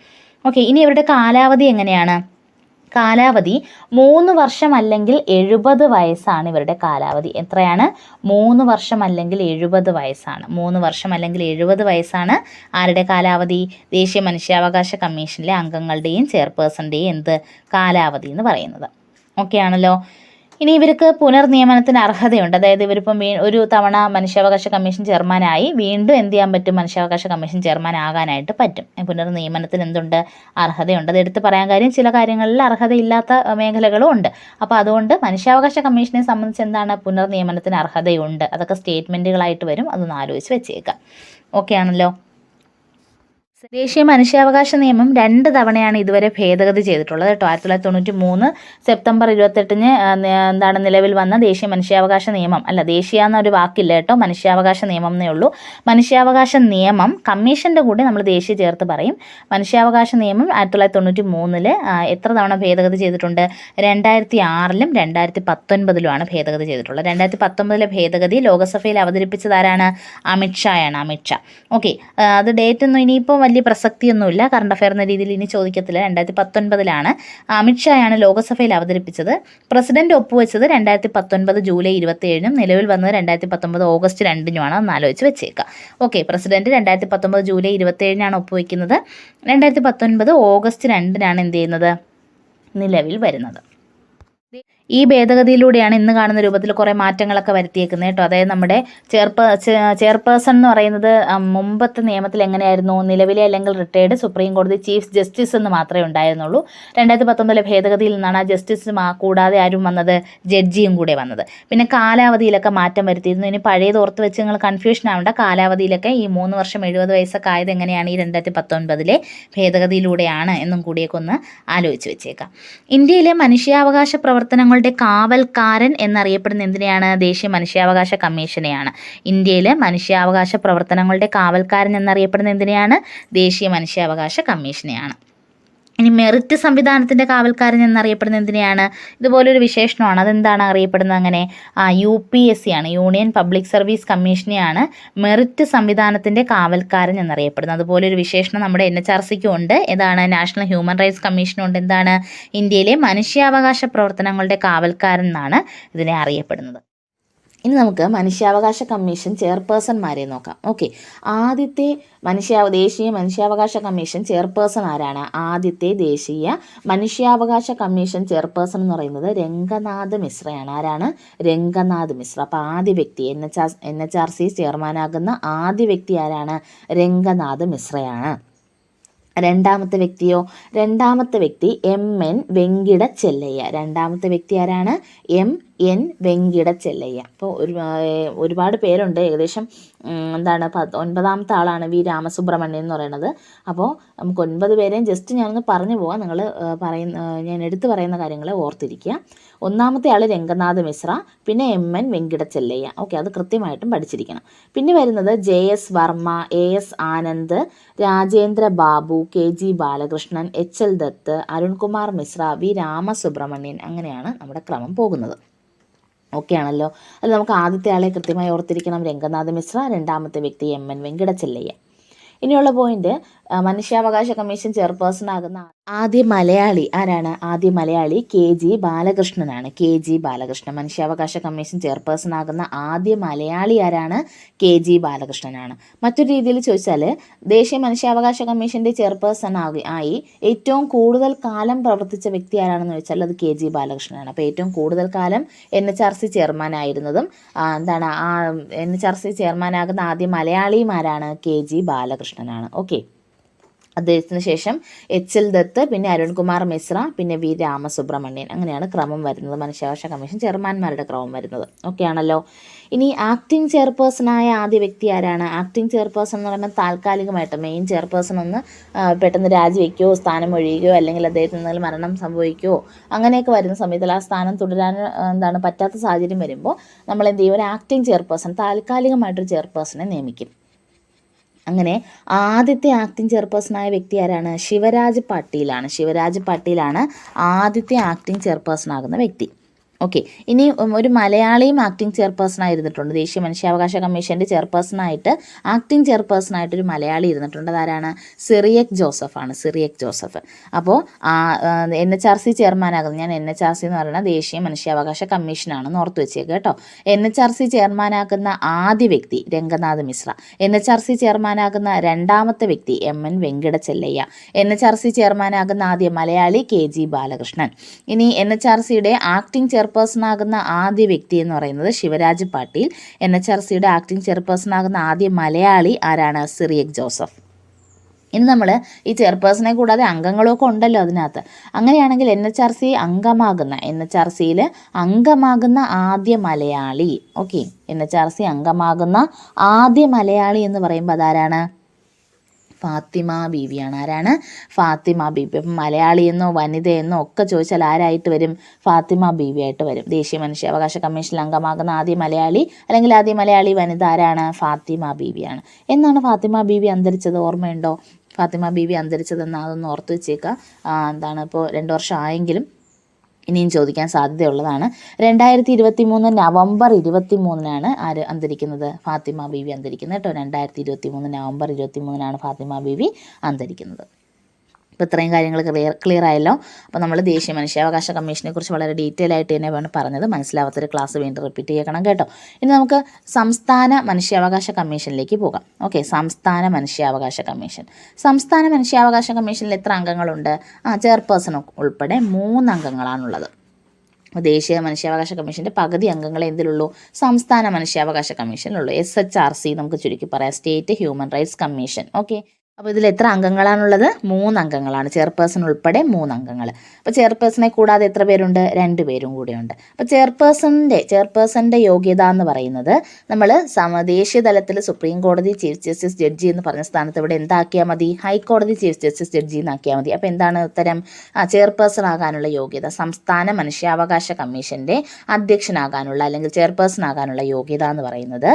ഓക്കെ ഇനി ഇവരുടെ കാലാവധി എങ്ങനെയാണ്? കാലാവധി മൂന്ന് വർഷം അല്ലെങ്കിൽ എഴുപത് വയസ്സാണ് ഇവരുടെ കാലാവധി. എത്രയാണ്? മൂന്ന് വർഷം അല്ലെങ്കിൽ എഴുപത് വയസ്സാണ്. മൂന്ന് വർഷം അല്ലെങ്കിൽ എഴുപത് വയസ്സാണ് ആരുടെ കാലാവധി? ദേശീയ മനുഷ്യാവകാശ കമ്മീഷനിലെ അംഗങ്ങളുടെയും ചെയർപേഴ്സന്റെയും എന്ത് കാലാവധി എന്ന് പറയുന്നത്. ഓക്കെ ആണല്ലോ ഇനി ഇവർക്ക് പുനർനിയമനത്തിന് അർഹതയുണ്ട്. അതായത് ഇവരിപ്പം വീ ഒരു തവണ മനുഷ്യാവകാശ കമ്മീഷൻ ചെയർമാനായി വീണ്ടും എന്ത് ചെയ്യാൻ പറ്റും? മനുഷ്യാവകാശ കമ്മീഷൻ ചെയർമാൻ ആകാനായിട്ട് പറ്റും. പുനർനിയമനത്തിന് എന്തുണ്ട് അർഹതയുണ്ട്? അത് എടുത്ത് പറയാൻ കാര്യം ചില കാര്യങ്ങളിൽ അർഹതയില്ലാത്ത മേഖലകളും ഉണ്ട്. അപ്പോൾ അതുകൊണ്ട് മനുഷ്യാവകാശ കമ്മീഷനെ സംബന്ധിച്ച് എന്താണ് പുനർനിയമനത്തിന് അർഹതയുണ്ട്? അതൊക്കെ സ്റ്റേറ്റ്മെന്റുകളായിട്ട് വരും. അതൊന്ന് ആലോചിച്ച് വെച്ചേക്കാം. ഓക്കെ ആണല്ലോ? ദേശീയ മനുഷ്യാവകാശ നിയമം രണ്ട് തവണയാണ് ഇതുവരെ ഭേദഗതി ചെയ്തിട്ടുള്ളത് കേട്ടോ. ആയിരത്തി തൊള്ളായിരത്തി തൊണ്ണൂറ്റി മൂന്ന് സെപ്റ്റംബർ ഇരുപത്തെട്ടിന് എന്താണ് നിലവിൽ വന്ന ദേശീയ മനുഷ്യാവകാശ നിയമം. അല്ല ദേശീയ എന്നൊരു വാക്കില്ല കേട്ടോ മനുഷ്യാവകാശ നിയമം എന്നേ ഉള്ളൂ. മനുഷ്യാവകാശ നിയമം കമ്മീഷന്റെ കൂടെ നമ്മൾ ദേശീയ ചേർത്ത് പറയും. മനുഷ്യാവകാശ നിയമം ആയിരത്തി തൊള്ളായിരത്തി തൊണ്ണൂറ്റി മൂന്നിൽ എത്ര തവണ ഭേദഗതി ചെയ്തിട്ടുണ്ട്? രണ്ടായിരത്തി ആറിലും രണ്ടായിരത്തി പത്തൊൻപതിലുമാണ് ഭേദഗതി ചെയ്തിട്ടുള്ളത്. രണ്ടായിരത്തി പത്തൊമ്പതിലെ ഭേദഗതി ലോകസഭയിൽ അവതരിപ്പിച്ചതാരാണ് അമിത്ഷായാണ് അമിത്ഷാ ഓക്കെ അത് ഡേറ്റ് ഒന്നും ഇനിയിപ്പോൾ വലിയ പ്രസക്തിയൊന്നുമില്ല. കറണ്ട് അഫയർ എന്ന രീതിയിൽ ഇനി ചോദിക്കത്തില്ല. രണ്ടായിരത്തി പത്തൊൻപതിലാണ് അമിത്ഷായാണ് ലോകസഭയിൽ അവതരിപ്പിച്ചത്. പ്രസിഡന്റ് ഒപ്പുവെച്ചത് രണ്ടായിരത്തി പത്തൊൻപത് ജൂലൈ ഇരുപത്തി ഏഴിനും നിലവിൽ വന്നത് രണ്ടായിരത്തി പത്തൊമ്പത് ഓഗസ്റ്റ് രണ്ടിനുമാണ് ആലോചിച്ച് വെച്ചേക്കുക ഓക്കെ പ്രസിഡന്റ് രണ്ടായിരത്തി പത്തൊമ്പത് ജൂലൈ ഇരുപത്തി ഏഴിനാണ് ഒപ്പുവെക്കുന്നത്. രണ്ടായിരത്തി പത്തൊൻപത് ഓഗസ്റ്റ് രണ്ടിനാണ് എന്ത് ചെയ്യുന്നത്? നിലവിൽ വരുന്നത്. ഈ ഭേദഗതിയിലൂടെയാണ് ഇന്ന് കാണുന്ന രൂപത്തിൽ കുറേ മാറ്റങ്ങളൊക്കെ വരുത്തിയേക്കുന്നത് കേട്ടോ. അതായത് നമ്മുടെ ചെയർപേ ചെയർപേഴ്സൺ എന്ന് പറയുന്നത് മുമ്പത്തെ നിയമത്തിൽ എങ്ങനെയായിരുന്നു? നിലവിലെ അല്ലെങ്കിൽ റിട്ടയർഡ് സുപ്രീം കോടതി ചീഫ് ജസ്റ്റിസ് എന്ന് മാത്രമേ ഉണ്ടായിരുന്നുള്ളൂ. രണ്ടായിരത്തി പത്തൊമ്പതിലെ ഭേദഗതിയിൽ നിന്നാണ് ആ ജസ്റ്റിസ് കൂടാതെ ആരും വന്നത് ജഡ്ജിയും കൂടെ വന്നത്. പിന്നെ കാലാവധിയിലൊക്കെ മാറ്റം വരുത്തിയിരുന്നു. ഇനി പഴയത് ഓർത്ത് വെച്ച് നിങ്ങൾ കൺഫ്യൂഷൻ ആവേണ്ട. കാലാവധിയിലൊക്കെ ഈ മൂന്ന് വർഷം എഴുപത് വയസ്സൊക്കെ ആയത് എങ്ങനെയാണ് ഈ രണ്ടായിരത്തി പത്തൊൻപതിലെ ഭേദഗതിയിലൂടെയാണ് എന്നും കൂടിയൊക്കെ ഒന്ന് ആലോചിച്ച് വെച്ചേക്കാം. ഇന്ത്യയിലെ മനുഷ്യാവകാശ പ്രവർത്തനങ്ങളുടെ കാവൽക്കാരൻ എന്നറിയപ്പെടുന്ന എന്തിനെയാണ്? ദേശീയ മനുഷ്യാവകാശ കമ്മീഷനെയാണ്. ഇന്ത്യയിലെ മനുഷ്യാവകാശ പ്രവർത്തനങ്ങളുടെ കാവൽക്കാരൻ എന്നറിയപ്പെടുന്ന എന്തിനെയാണ്? ദേശീയ മനുഷ്യാവകാശ കമ്മീഷനെയാണ്. ഇനി മെറിറ്റ് സംവിധാനത്തിന്റെ കാവൽക്കാരൻ എന്നറിയപ്പെടുന്ന എന്തിനെയാണ്? ഇതുപോലൊരു വിശേഷണമാണ്. അതെന്താണ് അറിയപ്പെടുന്നത് അങ്ങനെ? ആ യു പി എസ് സി ആണ്. യൂണിയൻ പബ്ലിക് സർവീസ് കമ്മീഷനെയാണ് മെറിറ്റ് സംവിധാനത്തിന്റെ കാവൽക്കാരൻ എന്നറിയപ്പെടുന്നത്. അതുപോലൊരു വിശേഷണം നമ്മുടെ എൻ എച്ച് ആർ സിക്കും ഉണ്ട്. ഏതാണ് നാഷണൽ ഹ്യൂമൻ റൈറ്റ്സ് കമ്മീഷനും ഉണ്ട്. എന്താണ്? ഇന്ത്യയിലെ മനുഷ്യാവകാശ പ്രവർത്തനങ്ങളുടെ കാവൽക്കാരൻ എന്നാണ് ഇതിനെ അറിയപ്പെടുന്നത്. ഇനി നമുക്ക് മനുഷ്യാവകാശ കമ്മീഷൻ ചെയർപേഴ്സൺമാരെ നോക്കാം. ഓക്കെ. ആദ്യത്തെ മനുഷ്യ ദേശീയ മനുഷ്യാവകാശ കമ്മീഷൻ ചെയർപേഴ്സൺ ആരാണ്? ആദ്യത്തെ ദേശീയ മനുഷ്യാവകാശ കമ്മീഷൻ ചെയർപേഴ്സൺ എന്ന് പറയുന്നത് രംഗനാഥ് മിശ്രയാണ്. ആരാണ്? രംഗനാഥ് മിശ്ര. അപ്പോൾ ആദ്യ വ്യക്തി N H R N H R C ചെയർമാനാകുന്ന ആദ്യ വ്യക്തി ആരാണ്? രംഗനാഥ് മിശ്രയാണ്. രണ്ടാമത്തെ വ്യക്തിയോ? രണ്ടാമത്തെ വ്യക്തി എം എൻ വെങ്കിട ചെല്ലയ്യ. രണ്ടാമത്തെ വ്യക്തി ആരാണ്? എം എൻ വെങ്കിട ചെല്ലയ്യ അപ്പോൾ ഒരു ഒരുപാട് പേരുണ്ട്. ഏകദേശം എന്താണ് ഒൻപതാമത്തെ ആളാണ് വി രാമസുബ്രഹ്മണ്യൻ എന്ന് പറയുന്നത്. അപ്പോൾ നമുക്ക് ഒൻപത് പേരെയും ജസ്റ്റ് ഞാനൊന്ന് പറഞ്ഞു പോവാം. നിങ്ങൾ പറയുന്ന ഞാൻ എടുത്തു പറയുന്ന കാര്യങ്ങൾ ഓർത്തിരിക്കുക. ഒന്നാമത്തെ ആൾ രംഗനാഥ് മിശ്ര പിന്നെ M N Venkata Chelliah okay അത് കൃത്യമായിട്ടും പഠിച്ചിരിക്കണം. പിന്നെ വരുന്നത് J S Verma A S Anand Rajendra Babu K G Balakrishnan H L Dattu Arun Kumar Mishra V Ramasubramanian. അങ്ങനെയാണ് നമ്മുടെ ക്രമം പോകുന്നത്. ഓക്കെ ആണല്ലോ അത് നമുക്ക് ആദ്യത്തെ ആളെ കൃത്യമായി ഓർത്തിരിക്കണം. രംഗനാഥ് മിശ്ര രണ്ടാമത്തെ വ്യക്തി എം എൻ വെങ്കിടച്ചെല്ലയ്യ ഇനിയുള്ള പോയിന്റ് മനുഷ്യാവകാശ കമ്മീഷൻ ചെയർപേഴ്സൺ ആകുന്ന ആദ്യ മലയാളി ആരാണ്? ആദ്യ Malayali K G ബാലകൃഷ്ണനാണ്. K G Balakrishnan. മനുഷ്യാവകാശ കമ്മീഷൻ ചെയർപേഴ്സൺ ആകുന്ന ആദ്യ മലയാളി ആരാണ്? കെ ജി ബാലകൃഷ്ണനാണ്. മറ്റൊരു രീതിയിൽ ചോദിച്ചാൽ ദേശീയ മനുഷ്യാവകാശ കമ്മീഷന്റെ ചെയർപേഴ്സൺ ആയി ഏറ്റവും കൂടുതൽ കാലം പ്രവർത്തിച്ച വ്യക്തി ആരാണെന്ന് ചോദിച്ചാൽ അത് കെ ജി ബാലകൃഷ്ണനാണ്. അപ്പോൾ ഏറ്റവും കൂടുതൽ കാലം N H R C chairman ആയിരുന്നതും എന്താണ് എൻ എച്ച് ആർ സി ചെയർമാനാകുന്ന ആദ്യ മലയാളിയും കെ ജി ബാലകൃഷ്ണനാണ്. ഓക്കെ. അദ്ദേഹത്തിന് ശേഷം എച്ച് എൽ ദത്ത് പിന്നെ അരുൺകുമാർ മിശ്ര പിന്നെ വി രാമസുബ്രഹ്മണ്യൻ. അങ്ങനെയാണ് ക്രമം വരുന്നത്. മനുഷ്യാവകാശ കമ്മീഷൻ ചെയർമാൻമാരുടെ ക്രമം വരുന്നത്. ഓക്കെ ആണല്ലോ. ഇനി ആക്ടിംഗ് ചെയർപേഴ്സണായ ആദ്യ വ്യക്തി ആരാണ്? ആക്ടിംഗ് ചെയർപേഴ്സൺ എന്ന് പറയുമ്പോൾ താൽക്കാലികമായിട്ട് മെയിൻ ചെയർപേഴ്സൺ ഒന്ന് പെട്ടെന്ന് രാജിവെക്കുകയോ സ്ഥാനം ഒഴിയുകയോ അല്ലെങ്കിൽ അദ്ദേഹത്തിന് എന്തെങ്കിലും മരണം സംഭവിക്കുകയോ അങ്ങനെയൊക്കെ വരുന്ന സമയത്തിൽ ആ സ്ഥാനം തുടരാൻ എന്താണ് പറ്റാത്ത സാഹചര്യം വരുമ്പോൾ നമ്മൾ എന്ത് ചെയ്യും? ഒരു ആക്ടിംഗ് ചെയർപേഴ്സൺ താൽക്കാലികമായിട്ടൊരു ചെയർപേഴ്സണെ നിയമിക്കും. അങ്ങനെ ആദ്യത്തെ ആക്ടിംഗ് ചെയർപേഴ്സണായ വ്യക്തി ആരാണ്? ശിവരാജ് പാട്ടീലാണ്. ശിവരാജ് പാട്ടീലാണ് ആദ്യത്തെ ആക്ടിംഗ് ചെയർപേഴ്സൺ ആകുന്ന വ്യക്തി. ഓക്കെ. ഇനി ഒരു മലയാളിയും ആക്ടിംഗ് ചെയർപേഴ്സൺ ആയിരുന്നിട്ടുണ്ട്. ദേശീയ മനുഷ്യാവകാശ കമ്മീഷന്റെ ചെയർപേഴ്സണായിട്ട് ആക്ടിംഗ് ചെയർപേഴ്സണായിട്ട് ഒരു മലയാളി ഇരുന്നിട്ടുണ്ട്. അതാരാണ്? സിറിയക് ജോസഫാണ്. സിറിയക് ജോസഫ്. അപ്പോൾ എൻ എച്ച് ആർ സി ചെയർമാനാകുന്നത് ഞാൻ എൻ എച്ച് ആർ സി എന്ന് പറയുന്ന ദേശീയ മനുഷ്യാവകാശ കമ്മീഷനാണെന്ന് ഓർത്ത് വെച്ചേക്ക് കേട്ടോ. എൻ എച്ച് ആർ സി ചെയർമാനാക്കുന്ന ആദ്യ വ്യക്തി Ranganath Mishra. N H R C ചെയർമാനാകുന്ന രണ്ടാമത്തെ വ്യക്തി M N Venkata Chelliah N H R C ചെയർമാനാകുന്ന ആദ്യ മലയാളി കെ ജി ബാലകൃഷ്ണൻ. ഇനി എൻ എച്ച് ആർ സിയുടെ ആക്ടിംഗ് ചെയർപേഴ്സൺ ആകുന്ന ആദ്യ വ്യക്തി എന്ന് പറയുന്നത് Shivraj Patil. N H R സിയുടെ ആക്ടിംഗ് ചെയർപേഴ്സൺ ആകുന്ന ആദ്യ മലയാളി ആരാണ്? സിറിയക് ജോസഫ്. ഇന്ന് നമ്മൾ ഈ ചെയർപേഴ്സണെ കൂടാതെ അംഗങ്ങളൊക്കെ ഉണ്ടല്ലോ അതിനകത്ത്. അങ്ങനെയാണെങ്കിൽ എൻ എച്ച് ആർ സി അംഗമാകുന്ന എൻ എച്ച് ആർ സിയിൽ അംഗമാകുന്ന ആദ്യ Malayali okay? N H R C അംഗമാകുന്ന ആദ്യ മലയാളി എന്ന് പറയുമ്പോൾ അതാരാണ്? ഫാത്തിമ ബീവിയാണ്. ആരാണ്? ഫാത്തിമ ബീബി അപ്പം മലയാളിയെന്നോ വനിതയെന്നോ ഒക്കെ ചോദിച്ചാൽ ആരായിട്ട് വരും? ഫാത്തിമ ബീവിയായിട്ട് വരും. ദേശീയ മനുഷ്യാവകാശ കമ്മീഷനിൽ അംഗമാകുന്ന ആദ്യ മലയാളി അല്ലെങ്കിൽ ആദ്യ മലയാളി വനിത ആരാണ്? ഫാത്തിമ ബീവിയാണ്. എന്നാണ് ഫാത്തിമ ബീവി അന്തരിച്ചത്? ഓർമ്മയുണ്ടോ? ഫാത്തിമ ബീവി അന്തരിച്ചതെന്ന് അതൊന്ന് ഓർത്ത് വെച്ചേക്കുക എന്താണ്? ഇപ്പോൾ രണ്ട് വർഷം ആയെങ്കിലും ഇനിയും ചോദിക്കാൻ സാധ്യതയുള്ളതാണ്. രണ്ടായിരത്തി ഇരുപത്തി മൂന്ന് നവംബർ ഇരുപത്തി മൂന്നിനാണ് ആര് അന്തരിക്കുന്നത്? ഫാത്തിമ ബീവി അന്തരിക്കുന്നത് കേട്ടോ. രണ്ടായിരത്തി ഇരുപത്തി മൂന്ന് നവംബർ ഇരുപത്തി മൂന്നിനാണ് ഫാത്തിമ ബീവി അന്തരിക്കുന്നത്. അപ്പോൾ ഇത്രയും കാര്യങ്ങൾ ക്ലിയർ ക്ലിയർ ആയല്ലോ. അപ്പോൾ നമ്മൾ ദേശീയ മനുഷ്യാവകാശ കമ്മീഷനെ കുറിച്ച് വളരെ ഡീറ്റെയിൽ ആയിട്ട് തന്നെയാണ് പറഞ്ഞത്. മനസ്സിലാവാത്തൊരു ക്ലാസ് വീണ്ടും റിപ്പീറ്റ് ചെയ്യണം കേട്ടോ. ഇനി നമുക്ക് സംസ്ഥാന മനുഷ്യാവകാശ കമ്മീഷനിലേക്ക് പോകാം. ഓക്കെ സംസ്ഥാന മനുഷ്യാവകാശ കമ്മീഷൻ. സംസ്ഥാന മനുഷ്യാവകാശ കമ്മീഷനിൽ എത്ര അംഗങ്ങളുണ്ട്? ആ ചെയർപേഴ്സൺ ഉൾപ്പെടെ മൂന്ന് അപ്പോൾ ദേശീയ മനുഷ്യാവകാശ കമ്മീഷന്റെ പകുതി അംഗങ്ങളെ എന്തിലുള്ളൂ? സംസ്ഥാന മനുഷ്യാവകാശ കമ്മീഷനിലുള്ളൂ. എസ് എച്ച് ആർ സി നമുക്ക് ചുരുക്കി പറയാം. State human rights commission okay അപ്പോൾ ഇതിൽ എത്ര അംഗങ്ങളാണുള്ളത്? മൂന്ന് അംഗങ്ങളാണ് ചെയർപേഴ്സൺ ഉൾപ്പെടെ മൂന്ന് അംഗങ്ങൾ അപ്പോൾ ചെയർപേഴ്സണെ കൂടാതെ എത്ര പേരുണ്ട്? രണ്ട് പേരും കൂടെയുണ്ട്. അപ്പോൾ ചെയർപേഴ്സണിന്റെ ചെയർപേഴ്സണിന്റെ യോഗ്യത എന്ന് പറയുന്നത് നമ്മൾ ദേശീയ തലത്തിൽ സുപ്രീം കോടതി ചീഫ് ജസ്റ്റിസ് ജഡ്ജി എന്ന് പറഞ്ഞ സ്ഥാനത്ത് ഇവിടെ എന്താക്കിയാൽ മതി? ഹൈക്കോടതി ചീഫ് ജസ്റ്റിസ് ജഡ്ജി എന്നാക്കിയാൽ മതി. അപ്പോൾ എന്താണ് ഉത്തരം? ചെയർപേഴ്സൺ ആകാനുള്ള യോഗ്യത സംസ്ഥാന മനുഷ്യാവകാശ കമ്മീഷന്റെ അധ്യക്ഷനാകാനുള്ള അല്ലെങ്കിൽ ചെയർപേഴ്സൺ ആകാനുള്ള യോഗ്യത എന്ന് പറയുന്നത്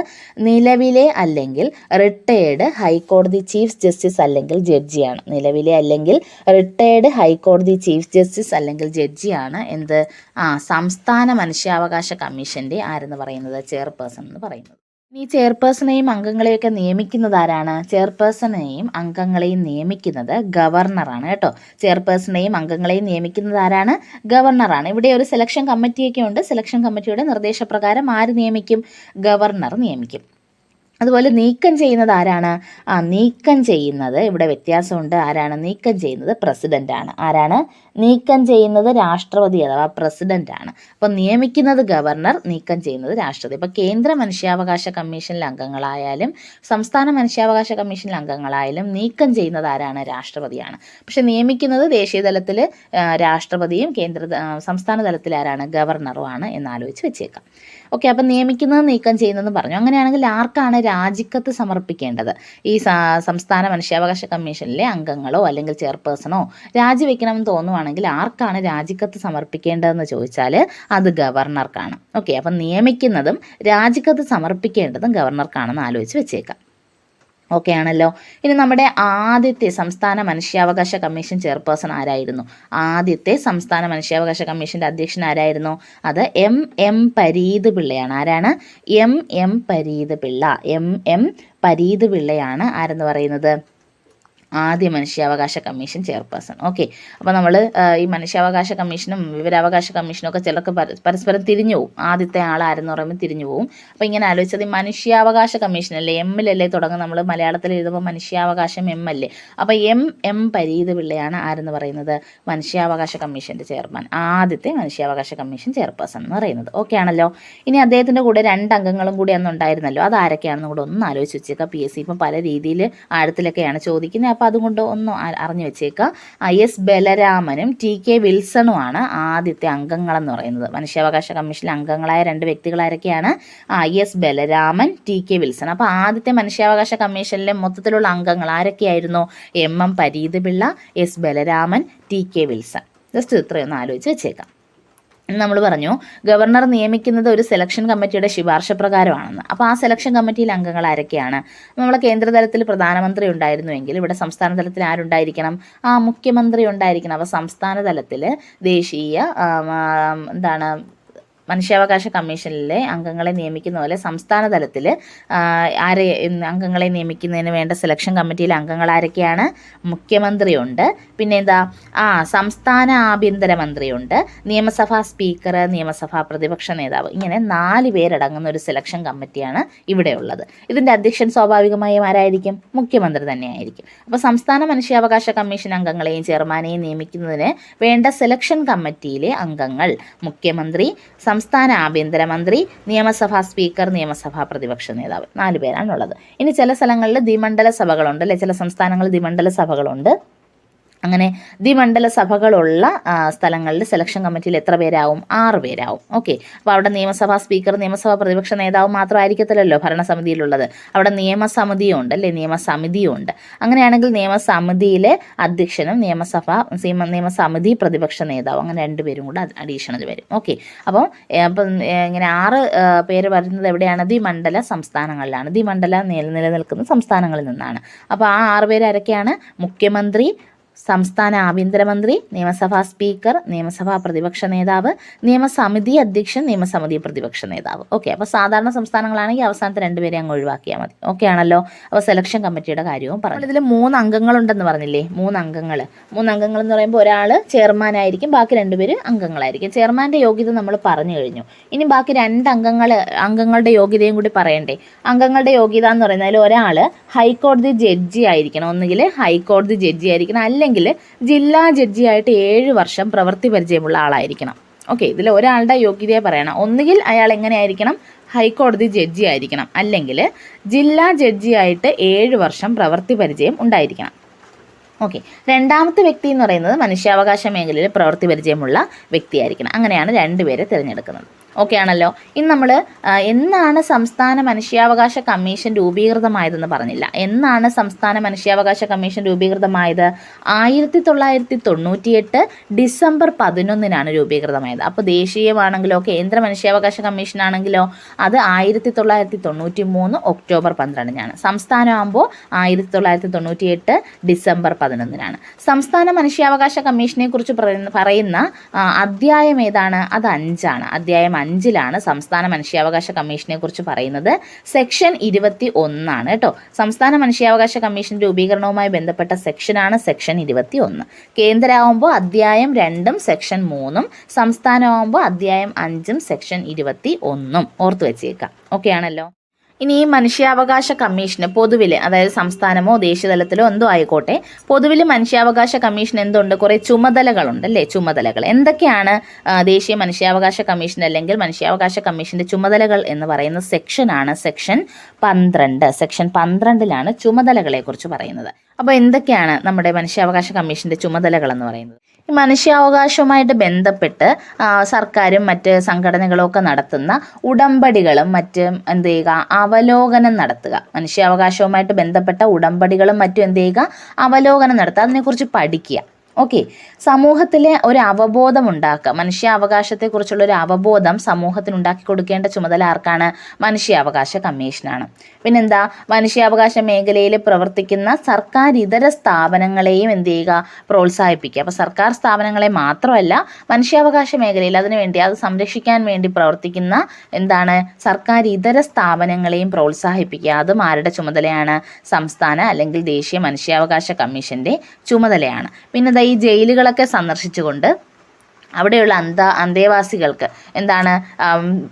നിലവിലെ അല്ലെങ്കിൽ റിട്ടയേർഡ് ഹൈക്കോടതി ചീഫ് ജസ്റ്റിസ് അല്ലെങ്കിൽ ജഡ്ജിയാണ്. നിലവിലെ അല്ലെങ്കിൽ റിട്ടയേർഡ് ഹൈക്കോടതി ചീഫ് ജസ്റ്റിസ് അല്ലെങ്കിൽ ജഡ്ജിയാണ് എന്ത്? ആ സംസ്ഥാന മനുഷ്യാവകാശ കമ്മീഷന്റെ ആരെന്ന് പറയുന്നത്? ചെയർപേഴ്സൺ എന്ന് പറയുന്നത്. ഈ ചെയർപേഴ്സണെയും അംഗങ്ങളെയൊക്കെ നിയമിക്കുന്നത് ആരാണ്? ചെയർപേഴ്സണെയും അംഗങ്ങളെയും നിയമിക്കുന്നത് ഗവർണറാണ് കേട്ടോ. ചെയർപേഴ്സണെയും അംഗങ്ങളെയും നിയമിക്കുന്നത് ആരാണ്? ഗവർണറാണ്. ഇവിടെ ഒരു സെലക്ഷൻ കമ്മിറ്റിയൊക്കെ ഉണ്ട്. സെലക്ഷൻ കമ്മിറ്റിയുടെ നിർദ്ദേശപ്രകാരം ആര് നിയമിക്കും? ഗവർണർ നിയമിക്കും. അതുപോലെ നീക്കം ചെയ്യുന്നത് ആരാണ്? ആ നീക്കം ചെയ്യുന്നത്. ഇവിടെ വ്യത്യാസമുണ്ട്. ആരാണ് നീക്കം ചെയ്യുന്നത്? പ്രസിഡന്റാണ് ആരാണ്? നീക്കം ചെയ്യുന്നത് രാഷ്ട്രപതി അഥവാ പ്രസിഡന്റാണ് അപ്പോൾ നിയമിക്കുന്നത് ഗവർണർ നീക്കം ചെയ്യുന്നത് രാഷ്ട്രപതി. അപ്പോൾ കേന്ദ്ര മനുഷ്യാവകാശ കമ്മീഷനിലെ അംഗങ്ങളായാലും സംസ്ഥാന മനുഷ്യാവകാശ കമ്മീഷനിലെ അംഗങ്ങളായാലും നീക്കം ചെയ്യുന്നത് ആരാണ്? രാഷ്ട്രപതിയാണ്. പക്ഷെ നിയമിക്കുന്നത് ദേശീയ തലത്തിൽ രാഷ്ട്രപതിയും കേന്ദ്ര സംസ്ഥാന തലത്തിൽ ആരാണ്? ഗവർണറുമാണ് എന്നാലോചിച്ച് വെച്ചേക്കാം. ഓക്കെ അപ്പം നിയമിക്കുന്നത് നീക്കം ചെയ്യുന്നതെന്ന് പറഞ്ഞു. അങ്ങനെയാണെങ്കിൽ ആർക്കാണ് രാജിക്കത്ത് സമർപ്പിക്കേണ്ടത്? ഈ സംസ്ഥാന മനുഷ്യാവകാശ കമ്മീഷനിലെ അംഗങ്ങളോ അല്ലെങ്കിൽ ചെയർപേഴ്സണോ രാജിവെക്കണമെന്ന് തോന്നുവാണെങ്കിൽ ആർക്കാണ് രാജിക്കത്ത് സമർപ്പിക്കേണ്ടതെന്ന് ചോദിച്ചാൽ അത് ഗവർണർക്കാണ്. ഓക്കെ അപ്പം നിയമിക്കുന്നതും രാജിക്കത്ത് സമർപ്പിക്കേണ്ടതും ഗവർണർക്കാണെന്ന് ആലോചിച്ച് വെച്ചേക്കാം. ഓക്കെ ആണല്ലോ. ഇനി നമ്മുടെ ആദ്യത്തെ സംസ്ഥാന മനുഷ്യാവകാശ കമ്മീഷൻ ചെയർപേഴ്സൺ ആരായിരുന്നു? ആദ്യത്തെ സംസ്ഥാന മനുഷ്യാവകാശ കമ്മീഷന്റെ അധ്യക്ഷൻ ആരായിരുന്നു? അത് എം എം പരീത് പിള്ളയാണ് ആരാണ്? M M Pareeth Pillai M M Pareeth പിള്ളയാണ് ആരെന്ന് പറയുന്നത്? ആദ്യ മനുഷ്യാവകാശ കമ്മീഷൻ ചെയർപേഴ്സൺ. ഓക്കെ. അപ്പോൾ നമ്മൾ ഈ മനുഷ്യാവകാശ കമ്മീഷനും വിവരാവകാശ കമ്മീഷനും ഒക്കെ ചിലർക്ക് പരസ്പരം തിരിഞ്ഞു പോകും ആദ്യത്തെ ആളാരെന്ന് പറയുമ്പോൾ തിരിഞ്ഞു പോകും അപ്പോൾ ഇങ്ങനെ ആലോചിച്ചത് മനുഷ്യാവകാശ കമ്മീഷൻ അല്ലേ തുടങ്ങും നമ്മൾ മലയാളത്തിൽ എഴുതുമ്പോൾ മനുഷ്യാവകാശം എം അല്ലേ? അപ്പോൾ എം എം പരീത് പിള്ളയാണ് ആരെന്ന് പറയുന്നത്? മനുഷ്യാവകാശ കമ്മീഷന്റെ ചെയർമാൻ. ആദ്യത്തെ മനുഷ്യാവകാശ കമ്മീഷൻ ചെയർപേഴ്സൺ എന്ന് പറയുന്നത്. ഓക്കെ ആണല്ലോ. ഇനി അദ്ദേഹത്തിന്റെ കൂടെ രണ്ട് അംഗങ്ങളും കൂടി അന്ന് ഉണ്ടായിരുന്നല്ലോ. അത് കൂടെ ഒന്ന് ആലോചിച്ച് വെച്ചേക്കാം. പി എസ് സി ഇപ്പം പല രീതിയിൽ ആഴത്തിലൊക്കെയാണ് ചോദിക്കുന്നത്. അപ്പോൾ അതുകൊണ്ട് ഒന്ന് അറിഞ്ഞു വെച്ചേക്കാം. ഐ എസ് ബലരാമനും ടി കെ വിൽസണുമാണ് ആദ്യത്തെ അംഗങ്ങളെന്ന് പറയുന്നത്. മനുഷ്യാവകാശ കമ്മീഷനിലെ അംഗങ്ങളായ രണ്ട് വ്യക്തികളാരൊക്കെയാണ്? I S Balaraman T K Wilson. അപ്പോൾ ആദ്യത്തെ മനുഷ്യാവകാശ കമ്മീഷനിലെ മൊത്തത്തിലുള്ള അംഗങ്ങൾ ആരൊക്കെയായിരുന്നു? M M Pareeth Pillai S Balaraman T K Wilson. Just ഇത്രയൊന്ന് ആലോചിച്ച് വെച്ചേക്കാം. നമ്മൾ പറഞ്ഞു ഗവർണർ നിയമിക്കുന്നത് ഒരു സെലക്ഷൻ കമ്മിറ്റിയുടെ ശുപാർശ പ്രകാരമാണെന്ന്. അപ്പോൾ ആ സെലക്ഷൻ കമ്മിറ്റിയിൽ അംഗങ്ങൾ ആരൊക്കെയാണ്? നമ്മളെ കേന്ദ്രതലത്തിൽ പ്രധാനമന്ത്രി ഉണ്ടായിരുന്നുവെങ്കിൽ ഇവിടെ സംസ്ഥാന തലത്തിൽ ആരുണ്ടായിരിക്കണം? ആ മുഖ്യമന്ത്രി ഉണ്ടായിരിക്കണം. അപ്പോൾ സംസ്ഥാന തലത്തിൽ ദേശീയ എന്താണ് മനുഷ്യാവകാശ കമ്മീഷനിലെ അംഗങ്ങളെ നിയമിക്കുന്ന പോലെ സംസ്ഥാന തലത്തിൽ ആരെ അംഗങ്ങളെ നിയമിക്കുന്നതിന് വേണ്ട സെലക്ഷൻ കമ്മിറ്റിയിലെ അംഗങ്ങൾ ആരൊക്കെയാണ്? മുഖ്യമന്ത്രിയുണ്ട്. പിന്നെ എന്താ? ആ സംസ്ഥാന ആഭ്യന്തര മന്ത്രിയുണ്ട്. നിയമസഭാ സ്പീക്കർ നിയമസഭാ പ്രതിപക്ഷ നേതാവ്. ഇങ്ങനെ നാല് പേരടങ്ങുന്ന ഒരു സെലക്ഷൻ കമ്മിറ്റിയാണ് ഇവിടെ ഉള്ളത് ഇതിന്റെ അധ്യക്ഷൻ സ്വാഭാവികമായും ആരായിരിക്കും? മുഖ്യമന്ത്രി തന്നെയായിരിക്കും. അപ്പോൾ സംസ്ഥാന മനുഷ്യാവകാശ കമ്മീഷൻ അംഗങ്ങളെയും ചെയർമാനെയും നിയമിക്കുന്നതിന് വേണ്ട സെലക്ഷൻ കമ്മിറ്റിയിലെ അംഗങ്ങൾ മുഖ്യമന്ത്രി സംസ്ഥാന ആഭ്യന്തരമന്ത്രി നിയമസഭാ സ്പീക്കർ നിയമസഭാ പ്രതിപക്ഷ നേതാവ് നാല് പേരാണുള്ളത് ഇനി ചില സ്ഥലങ്ങളിൽ ദ്വിമണ്ഡല സഭകളുണ്ട് അല്ലെ? ചില സംസ്ഥാനങ്ങളിൽ ദ്വിമണ്ഡല സഭകളുണ്ട്. അങ്ങനെ ദ്വിമണ്ഡല സഭകളുള്ള സ്ഥലങ്ങളിൽ സെലക്ഷൻ കമ്മിറ്റിയിൽ എത്ര പേരാവും? ആറ് പേരാവും. ഓക്കെ അപ്പോൾ അവിടെ നിയമസഭാ സ്പീക്കർ നിയമസഭാ പ്രതിപക്ഷ നേതാവ് മാത്രമായിരിക്കത്തില്ലല്ലോ ഭരണസമിതിയിലുള്ളത്. അവിടെ നിയമസമിതിയുണ്ട് അല്ലേ? നിയമസമിതിയുണ്ട് അങ്ങനെയാണെങ്കിൽ നിയമസമിതിയിലെ അധ്യക്ഷനും നിയമസഭ നിയമസമിതി പ്രതിപക്ഷ നേതാവും. അങ്ങനെ രണ്ടുപേരും കൂടെ അഡീഷണൽ വരും. ഓക്കെ അപ്പോൾ അപ്പം ഇങ്ങനെ ആറ് പേര് വരുന്നത് എവിടെയാണ്? ദ്വിമണ്ഡല സംസ്ഥാനങ്ങളിലാണ്. ദ്വിമണ്ഡല നില നിലനിൽക്കുന്ന സംസ്ഥാനങ്ങളിൽ നിന്നാണ്. അപ്പോൾ ആ ആറ് പേര് ആരൊക്കെയാണ്? മുഖ്യമന്ത്രി സംസ്ഥാന ആഭ്യന്തരമന്ത്രി നിയമസഭാ സ്പീക്കർ നിയമസഭാ പ്രതിപക്ഷ നേതാവ് നിയമസമിതി അധ്യക്ഷൻ നിയമസമിതി പ്രതിപക്ഷ നേതാവ്. ഓക്കെ അപ്പോൾ സാധാരണ സംസ്ഥാനങ്ങളാണെങ്കിൽ അവസാനത്തെ രണ്ടുപേരെ അങ്ങ് ഒഴിവാക്കിയാൽ മതി. ഓക്കെ ആണല്ലോ? അപ്പോൾ സെലക്ഷൻ കമ്മിറ്റിയുടെ കാര്യവും പറഞ്ഞു. ഇതിൽ മൂന്ന് അംഗങ്ങളുണ്ടെന്ന് പറഞ്ഞില്ലേ? മൂന്ന് അംഗങ്ങൾ മൂന്ന് അംഗങ്ങൾ എന്ന് പറയുമ്പോൾ ഒരാൾ ചെയർമാൻ ആയിരിക്കും ബാക്കി രണ്ടുപേര് അംഗങ്ങളായിരിക്കും. ചെയർമാന്റെ യോഗ്യത നമ്മൾ പറഞ്ഞു കഴിഞ്ഞു. ഇനി ബാക്കി രണ്ട് അംഗങ്ങൾ അംഗങ്ങളുടെ യോഗ്യതയും കൂടി പറയണ്ടേ. അംഗങ്ങളുടെ യോഗ്യത എന്ന് പറയുന്നതിൽ ഒരാൾ ഹൈക്കോടതി ജഡ്ജി ആയിരിക്കണം. ഒന്നുകിൽ ഹൈക്കോടതി ജഡ്ജി ആയിരിക്കണം. അല്ലെങ്കിൽ ജില്ലാ ജഡ്ജിയായിട്ട് ഏഴ് വർഷം പ്രവൃത്തി പരിചയമുള്ള ആളായിരിക്കണം. ഓക്കെ ഇതിൽ ഒരാളുടെ യോഗ്യതയെ പറയണം. ഒന്നുകിൽ അയാൾ എങ്ങനെയായിരിക്കണം? ഹൈക്കോടതി ജഡ്ജി ആയിരിക്കണം അല്ലെങ്കിൽ ജില്ലാ ജഡ്ജിയായിട്ട് ഏഴ് വർഷം പ്രവൃത്തി പരിചയം ഉണ്ടായിരിക്കണം. ഓക്കെ രണ്ടാമത്തെ വ്യക്തി എന്ന് പറയുന്നത് മനുഷ്യാവകാശ മേഖലയിൽ പ്രവൃത്തി പരിചയമുള്ള വ്യക്തിയായിരിക്കണം. അങ്ങനെയാണ് രണ്ടുപേരെ തിരഞ്ഞെടുക്കുന്നത്. ഓക്കെ ആണല്ലോ. ഇന്ന് നമ്മൾ എന്നാണ് സംസ്ഥാന മനുഷ്യാവകാശ കമ്മീഷൻ രൂപീകൃതമായതെന്ന് പറഞ്ഞില്ല. എന്നാണ് സംസ്ഥാന മനുഷ്യാവകാശ കമ്മീഷൻ രൂപീകൃതമായത്? ആയിരത്തി തൊള്ളായിരത്തി തൊണ്ണൂറ്റിയെട്ട് ഡിസംബർ പതിനൊന്നിനാണ് രൂപീകൃതമായത്. അപ്പോൾ ദേശീയമാണെങ്കിലോ കേന്ദ്ര മനുഷ്യാവകാശ കമ്മീഷൻ ആണെങ്കിലോ അത് ആയിരത്തി തൊള്ളായിരത്തി തൊണ്ണൂറ്റി മൂന്ന് ഒക്ടോബർ പന്ത്രണ്ടിനാണ്. സംസ്ഥാനമാകുമ്പോൾ ആയിരത്തി തൊള്ളായിരത്തി തൊണ്ണൂറ്റിയെട്ട് ഡിസംബർ പതിനൊന്നിനാണ്. സംസ്ഥാന മനുഷ്യാവകാശ കമ്മീഷനെ കുറിച്ച് പറയുന്ന പറയുന്ന അധ്യായം ഏതാണ്? അത് അഞ്ചാണ്. അധ്യായം അഞ്ചിലാണ് സംസ്ഥാന മനുഷ്യാവകാശ കമ്മീഷനെ കുറിച്ച് പറയുന്നത്. സെക്ഷൻ ഇരുപത്തി ഒന്നാണ് കേട്ടോ. സംസ്ഥാന മനുഷ്യാവകാശ കമ്മീഷൻ രൂപീകരണവുമായി ബന്ധപ്പെട്ട സെക്ഷനാണ് സെക്ഷൻ ഇരുപത്തി ഒന്ന് കേന്ദ്രമാകുമ്പോൾ അധ്യായം രണ്ടും സെക്ഷൻ മൂന്നും സംസ്ഥാനമാകുമ്പോൾ അധ്യായം അഞ്ചും സെക്ഷൻ ഇരുപത്തി ഒന്നും ഓർത്തു വെച്ചേക്കാം. ഓക്കെ ആണല്ലോ ഇനി ഈ മനുഷ്യാവകാശ കമ്മീഷന് പൊതുവിൽ അതായത് സംസ്ഥാനമോ ദേശീയതലത്തിലോ എന്തോ ആയിക്കോട്ടെ പൊതുവിൽ മനുഷ്യാവകാശ കമ്മീഷൻ എന്തുണ്ട്? കുറേ ചുമതലകളുണ്ട് അല്ലേ? ചുമതലകൾ. എന്തൊക്കെയാണ് ദേശീയ മനുഷ്യാവകാശ കമ്മീഷൻ അല്ലെങ്കിൽ മനുഷ്യാവകാശ കമ്മീഷന്റെ ചുമതലകൾ എന്ന് പറയുന്ന സെക്ഷനാണ് സെക്ഷൻ പന്ത്രണ്ട്. സെക്ഷൻ പന്ത്രണ്ടിലാണ് ചുമതലകളെക്കുറിച്ച് പറയുന്നത്. അപ്പോൾ എന്തൊക്കെയാണ് നമ്മുടെ മനുഷ്യാവകാശ കമ്മീഷന്റെ ചുമതലകൾ എന്ന് പറയുന്നത്? ഈ മനുഷ്യാവകാശവുമായിട്ട് ബന്ധപ്പെട്ട് സർക്കാരും മറ്റ് സംഘടനകളും ഒക്കെ നടത്തുന്ന ഉടമ്പടികളും മറ്റും എന്ത് ചെയ്യുക അവലോകനം നടത്തുക. മനുഷ്യാവകാശവുമായിട്ട് ബന്ധപ്പെട്ട ഉടമ്പടികളും മറ്റും എന്ത് ചെയ്യുക അവലോകനം നടത്തുക. അതിനെക്കുറിച്ച് പഠിക്കുക. ഓക്കെ സമൂഹത്തിലെ ഒരു അവബോധം ഉണ്ടാക്കുക. മനുഷ്യാവകാശത്തെക്കുറിച്ചുള്ള ഒരു അവബോധം സമൂഹത്തിന് ഉണ്ടാക്കി കൊടുക്കേണ്ട ചുമതല ആർക്കാണ്? മനുഷ്യാവകാശ കമ്മീഷനാണ് പിന്നെന്താ? മനുഷ്യാവകാശ മേഖലയിൽ പ്രവർത്തിക്കുന്ന സർക്കാർ ഇതര സ്ഥാപനങ്ങളെയും എന്ത് ചെയ്യുക? പ്രോത്സാഹിപ്പിക്കുക. അപ്പോൾ സർക്കാർ സ്ഥാപനങ്ങളെ മാത്രമല്ല മനുഷ്യാവകാശ മേഖലയിൽ അതിനുവേണ്ടി അത് സംരക്ഷിക്കാൻ വേണ്ടി പ്രവർത്തിക്കുന്ന എന്താണ്? സർക്കാർ ഇതര സ്ഥാപനങ്ങളെയും പ്രോത്സാഹിപ്പിക്കുക. അതും ആരുടെ ചുമതലയാണ്? സംസ്ഥാന അല്ലെങ്കിൽ ദേശീയ മനുഷ്യാവകാശ കമ്മീഷന്റെ ചുമതലയാണ്. പിന്നെ ഈ ജയിലുകളൊക്കെ സന്ദർശിച്ചുകൊണ്ട് അവിടെയുള്ള അന്ത അന്തേവാസികൾക്ക് എന്താണ്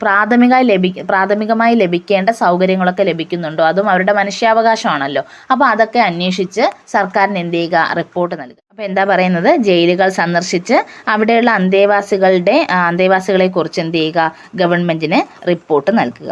പ്രാഥമികമായി ലഭി പ്രാഥമികമായി ലഭിക്കേണ്ട സൗകര്യങ്ങളൊക്കെ ലഭിക്കുന്നുണ്ടോ? അതും അവരുടെ മനുഷ്യാവകാശമാണല്ലോ. അപ്പോൾ അതൊക്കെ അന്വേഷിച്ച് സർക്കാരിന് എന്ത് ചെയ്യുക? റിപ്പോർട്ട് നൽകുക. അപ്പോൾ എന്താ പറയുന്നത്? ജയിലുകൾ സന്ദർശിച്ച് അവിടെയുള്ള അന്തേവാസികളുടെ അന്തേവാസികളെക്കുറിച്ച് എന്ത് ചെയ്യുക? ഗവൺമെന്റിന് റിപ്പോർട്ട് നൽകുക.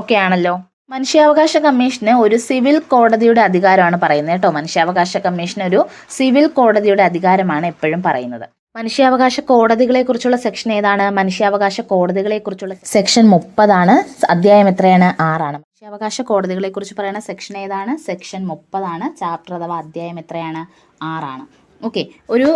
ഓക്കെ ആണല്ലോ? മനുഷ്യാവകാശ കമ്മീഷന് ഒരു സിവിൽ കോടതിയുടെ അധികാരമാണ് പറയുന്നത് കേട്ടോ. മനുഷ്യാവകാശ കമ്മീഷൻ ഒരു സിവിൽ കോടതിയുടെ അധികാരമാണ് എപ്പോഴും പറയുന്നത്. മനുഷ്യാവകാശ കോടതികളെക്കുറിച്ചുള്ള സെക്ഷൻ ഏതാണ്? മനുഷ്യാവകാശ കോടതികളെക്കുറിച്ചുള്ള സെക്ഷൻ മുപ്പതാണ് അധ്യായം എത്രയാണ്? ആറാണ്. മനുഷ്യാവകാശ കോടതികളെക്കുറിച്ച് പറയുന്ന സെക്ഷൻ ഏതാണ്? സെക്ഷൻ മുപ്പതാണ് ചാപ്റ്റർ അഥവാ അധ്യായം എത്രയാണ്? ആറാണ്. ഓക്കെ ഒരു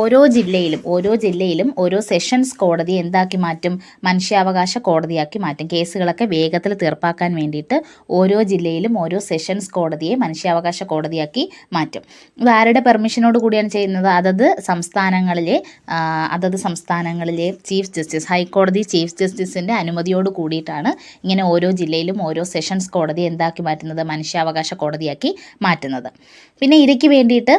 ഓരോ ജില്ലയിലും ഓരോ ജില്ലയിലും ഓരോ സെഷൻസ് കോടതി എന്താക്കി മാറ്റും? മനുഷ്യാവകാശ കോടതിയാക്കി മാറ്റും. കേസുകളൊക്കെ വേഗത്തിൽ തീർപ്പാക്കാൻ വേണ്ടിയിട്ട് ഓരോ ജില്ലയിലും ഓരോ സെഷൻസ് കോടതിയെ മനുഷ്യാവകാശ കോടതിയാക്കി മാറ്റും. ഇത് ആരുടെ പെർമിഷനോട് കൂടിയാണ് ചെയ്യുന്നത്? അതത് സംസ്ഥാനങ്ങളിലെ അതത് സംസ്ഥാനങ്ങളിലെ ചീഫ് ജസ്റ്റിസ് ഹൈക്കോടതി ചീഫ് ജസ്റ്റിസിന്റെ അനുമതിയോട് കൂടിയിട്ടാണ് ഇങ്ങനെ ഓരോ ജില്ലയിലും ഓരോ സെഷൻസ് കോടതി എന്താക്കി മാറ്റുന്നത്? മനുഷ്യാവകാശ കോടതിയാക്കി മാറ്റുന്നത്. പിന്നെ ഇരയ്ക്ക് വേണ്ടിയിട്ട്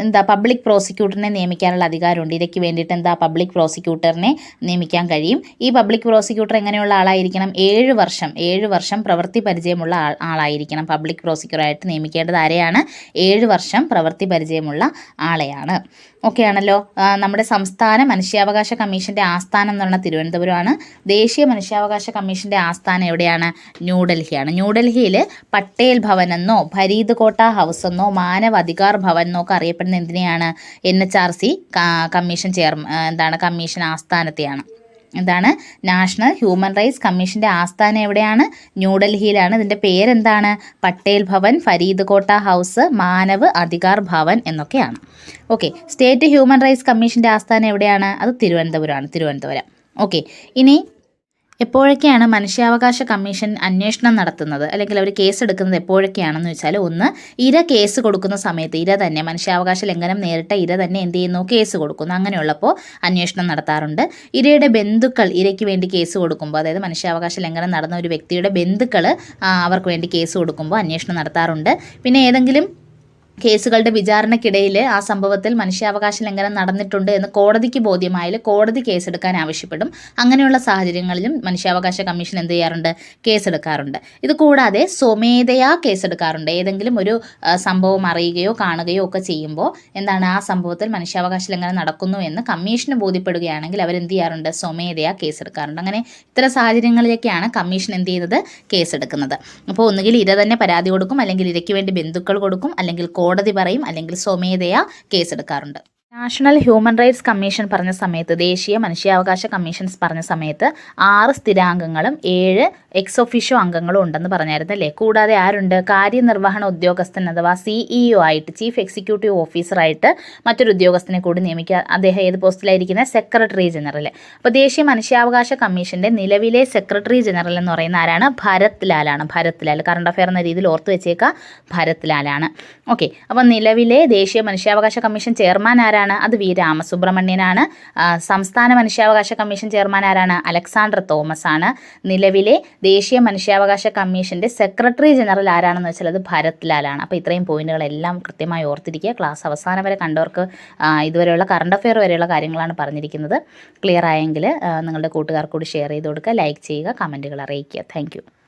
എന്താ പബ്ലിക് പ്രോസിക്യൂട്ടറിനെ നിയമിക്കാനുള്ള അധികാരമുണ്ട്. ഇരയ്ക്ക് വേണ്ടിയിട്ട് എന്താ പബ്ലിക് പ്രോസിക്യൂട്ടറിനെ നിയമിക്കാൻ കഴിയും. ഈ പബ്ലിക് പ്രോസിക്യൂട്ടർ എങ്ങനെയുള്ള ആളായിരിക്കണം? ഏഴ് വർഷം ഏഴ് വർഷം പ്രവൃത്തി പരിചയമുള്ള ആൾ ആളായിരിക്കണം. പബ്ലിക് പ്രോസിക്യൂട്ടറായിട്ട് നിയമിക്കേണ്ടത് ആരെയാണ്? ഏഴ് വർഷം പ്രവൃത്തി പരിചയമുള്ള ആളെയാണ്. ഓക്കെ ആണല്ലോ നമ്മുടെ സംസ്ഥാന മനുഷ്യാവകാശ കമ്മീഷന്റെ ആസ്ഥാനം എന്ന് പറഞ്ഞാൽ തിരുവനന്തപുരമാണ്. ദേശീയ മനുഷ്യാവകാശ കമ്മീഷന്റെ ആസ്ഥാനം എവിടെയാണ്? ന്യൂഡൽഹിയാണ്. ന്യൂഡൽഹിയിൽ പട്ടേൽ ഭവൻ എന്നോ ഫരീദ് കോട്ട ഹൗസ് എന്നോ മാനവ അധികാർ ഭവൻ എന്നോ ഒക്കെ അറിയപ്പെടുന്ന എന്തിനെയാണ്? N H R C commission chair എന്താണ്? കമ്മീഷൻ ആസ്ഥാനത്തെയാണ്. എന്താണ്? നാഷണൽ ഹ്യൂമൻ റൈറ്റ്സ് കമ്മീഷന്റെ ആസ്ഥാനം എവിടെയാണ്? ന്യൂഡൽഹിയിലാണ് ഇതിന്റെ പേരെന്താണ്? പട്ടേൽ ഭവൻ ഫരീദ് കോട്ട ഹൗസ് മാനവ് അധികാർ ഭവൻ എന്നൊക്കെയാണ്. ഓക്കെ സ്റ്റേറ്റ് ഹ്യൂമൻ റൈറ്റ്സ് കമ്മീഷന്റെ ആസ്ഥാനം എവിടെയാണ്? അത് തിരുവനന്തപുരമാണ്. തിരുവനന്തപുരം. ഓക്കെ ഇനി എപ്പോഴൊക്കെയാണ് മനുഷ്യാവകാശ കമ്മീഷൻ അന്വേഷണം നടത്തുന്നത്? അല്ലെങ്കിൽ അവർ കേസ് എടുക്കുന്നത് എപ്പോഴൊക്കെയാണെന്ന് വെച്ചാൽ ഒന്ന് ഇര കേസ് കൊടുക്കുന്ന സമയത്ത് ഇര തന്നെ മനുഷ്യാവകാശ ലംഘനം നേരിട്ട ഇര തന്നെ എന്ത് ചെയ്യുന്നു? കേസ് കൊടുക്കുന്നു. അങ്ങനെയുള്ളപ്പോൾ അന്വേഷണം നടത്താറുണ്ട്. ഇരയുടെ ബന്ധുക്കൾ ഇരയ്ക്ക് വേണ്ടി കേസ് കൊടുക്കുമ്പോൾ അതായത് മനുഷ്യാവകാശ ലംഘനം നടന്ന ഒരു വ്യക്തിയുടെ ബന്ധുക്കൾ അവർക്ക് വേണ്ടി കേസ് കൊടുക്കുമ്പോൾ അന്വേഷണം നടത്താറുണ്ട്. പിന്നെ ഏതെങ്കിലും കേസുകളുടെ വിചാരണയ്ക്കിടയിൽ ആ സംഭവത്തിൽ മനുഷ്യാവകാശ ലംഘനം നടന്നിട്ടുണ്ട് എന്ന് കോടതിക്ക് ബോധ്യമായാൽ കോടതി കേസെടുക്കാൻ ആവശ്യപ്പെടും. അങ്ങനെയുള്ള സാഹചര്യങ്ങളിലും മനുഷ്യാവകാശ കമ്മീഷൻ എന്ത് ചെയ്യാറുണ്ട്? കേസെടുക്കാറുണ്ട്. ഇത് കൂടാതെ സ്വമേധയാ കേസെടുക്കാറുണ്ട്. ഏതെങ്കിലും ഒരു സംഭവം അറിയുകയോ കാണുകയോ ഒക്കെ ചെയ്യുമ്പോൾ എന്താണ് ആ സംഭവത്തിൽ മനുഷ്യാവകാശ ലംഘനം നടക്കുന്നു എന്ന് കമ്മീഷന് ബോധ്യപ്പെടുകയാണെങ്കിൽ അവരെന്ത് ചെയ്യാറുണ്ട്? സ്വമേധയാ കേസെടുക്കാറുണ്ട്. അങ്ങനെ ഇത്തരം സാഹചര്യങ്ങളിലേക്കാണ് കമ്മീഷൻ എന്ത് ചെയ്യുന്നത് കേസെടുക്കുന്നത്. അപ്പോൾ ഒന്നുകിൽ ഇര തന്നെ പരാതി കൊടുക്കും അല്ലെങ്കിൽ ഇരയ്ക്ക് വേണ്ടി ബന്ധുക്കൾ കൊടുക്കും അല്ലെങ്കിൽ കോടതി പറയും അല്ലെങ്കിൽ സ്വമേധയാ കേസെടുക്കാറുണ്ട്. നാഷണൽ ഹ്യൂമൻ റൈറ്റ്സ് കമ്മീഷൻ പറഞ്ഞ സമയത്ത് ദേശീയ മനുഷ്യാവകാശ കമ്മീഷൻസ് പറഞ്ഞ സമയത്ത് ആറ് സ്ഥിരാംഗങ്ങളും ഏഴ് എക്സ് ഒഫീഷ്യോ അംഗങ്ങളും ഉണ്ടെന്ന് പറഞ്ഞായിരുന്നു അല്ലേ? കൂടാതെ ആരുണ്ട്? കാര്യനിർവഹണ ഉദ്യോഗസ്ഥൻ അഥവാ സിഇഒ ആയിട്ട് ചീഫ് എക്സിക്യൂട്ടീവ് ഓഫീസറായിട്ട് മറ്റൊരു ഉദ്യോഗസ്ഥനെ കൂടി നിയമിക്കുക അദ്ദേഹം ഏത് പോസ്റ്റിലായിരിക്കുന്നത് സെക്രട്ടറി ജനറൽ അപ്പോൾ ദേശീയ മനുഷ്യാവകാശ കമ്മീഷന്റെ നിലവിലെ സെക്രട്ടറി ജനറൽ എന്ന് പറയുന്ന ആരാണ്? ഭരത് ലാലാണ് ഭരത് ലാൽ കറണ്ട് അഫയർ എന്ന രീതിയിൽ ഓർത്ത് വെച്ചേക്കുക ഭരത് ലാലാണ് ഓക്കെ അപ്പോൾ നിലവിലെ ദേശീയ മനുഷ്യാവകാശ കമ്മീഷൻ ചെയർമാൻ ആരാണ്? അത് വി രാമസുബ്രഹ്മണ്യനാണ്. സംസ്ഥാന മനുഷ്യാവകാശ കമ്മീഷൻ ചെയർമാൻ ആരാണ്? അലക്സാണ്ടർ തോമസ് ആണ് നിലവിലെ ദേശീയ മനുഷ്യാവകാശ കമ്മീഷന്റെ സെക്രട്ടറി ജനറൽ ആരാണെന്ന് വെച്ചാൽ അത് ഭരത് ലാലാണ് അപ്പോൾ ഇത്രയും പോയിന്റുകളെല്ലാം കൃത്യമായി ഓർത്തിരിക്കുക. ക്ലാസ് അവസാനം വരെ കണ്ടവർക്ക് ഇതുവരെയുള്ള കറണ്ട് അഫെയർ വരെയുള്ള കാര്യങ്ങളാണ് പറഞ്ഞിരിക്കുന്നത്. ക്ലിയർ ആയെങ്കിൽ നിങ്ങളുടെ കൂട്ടുകാർക്കൂടി ഷെയർ ചെയ്ത് കൊടുക്കുക. ലൈക്ക് ചെയ്യുക കമന്റുകൾ അറിയിക്കുക. താങ്ക്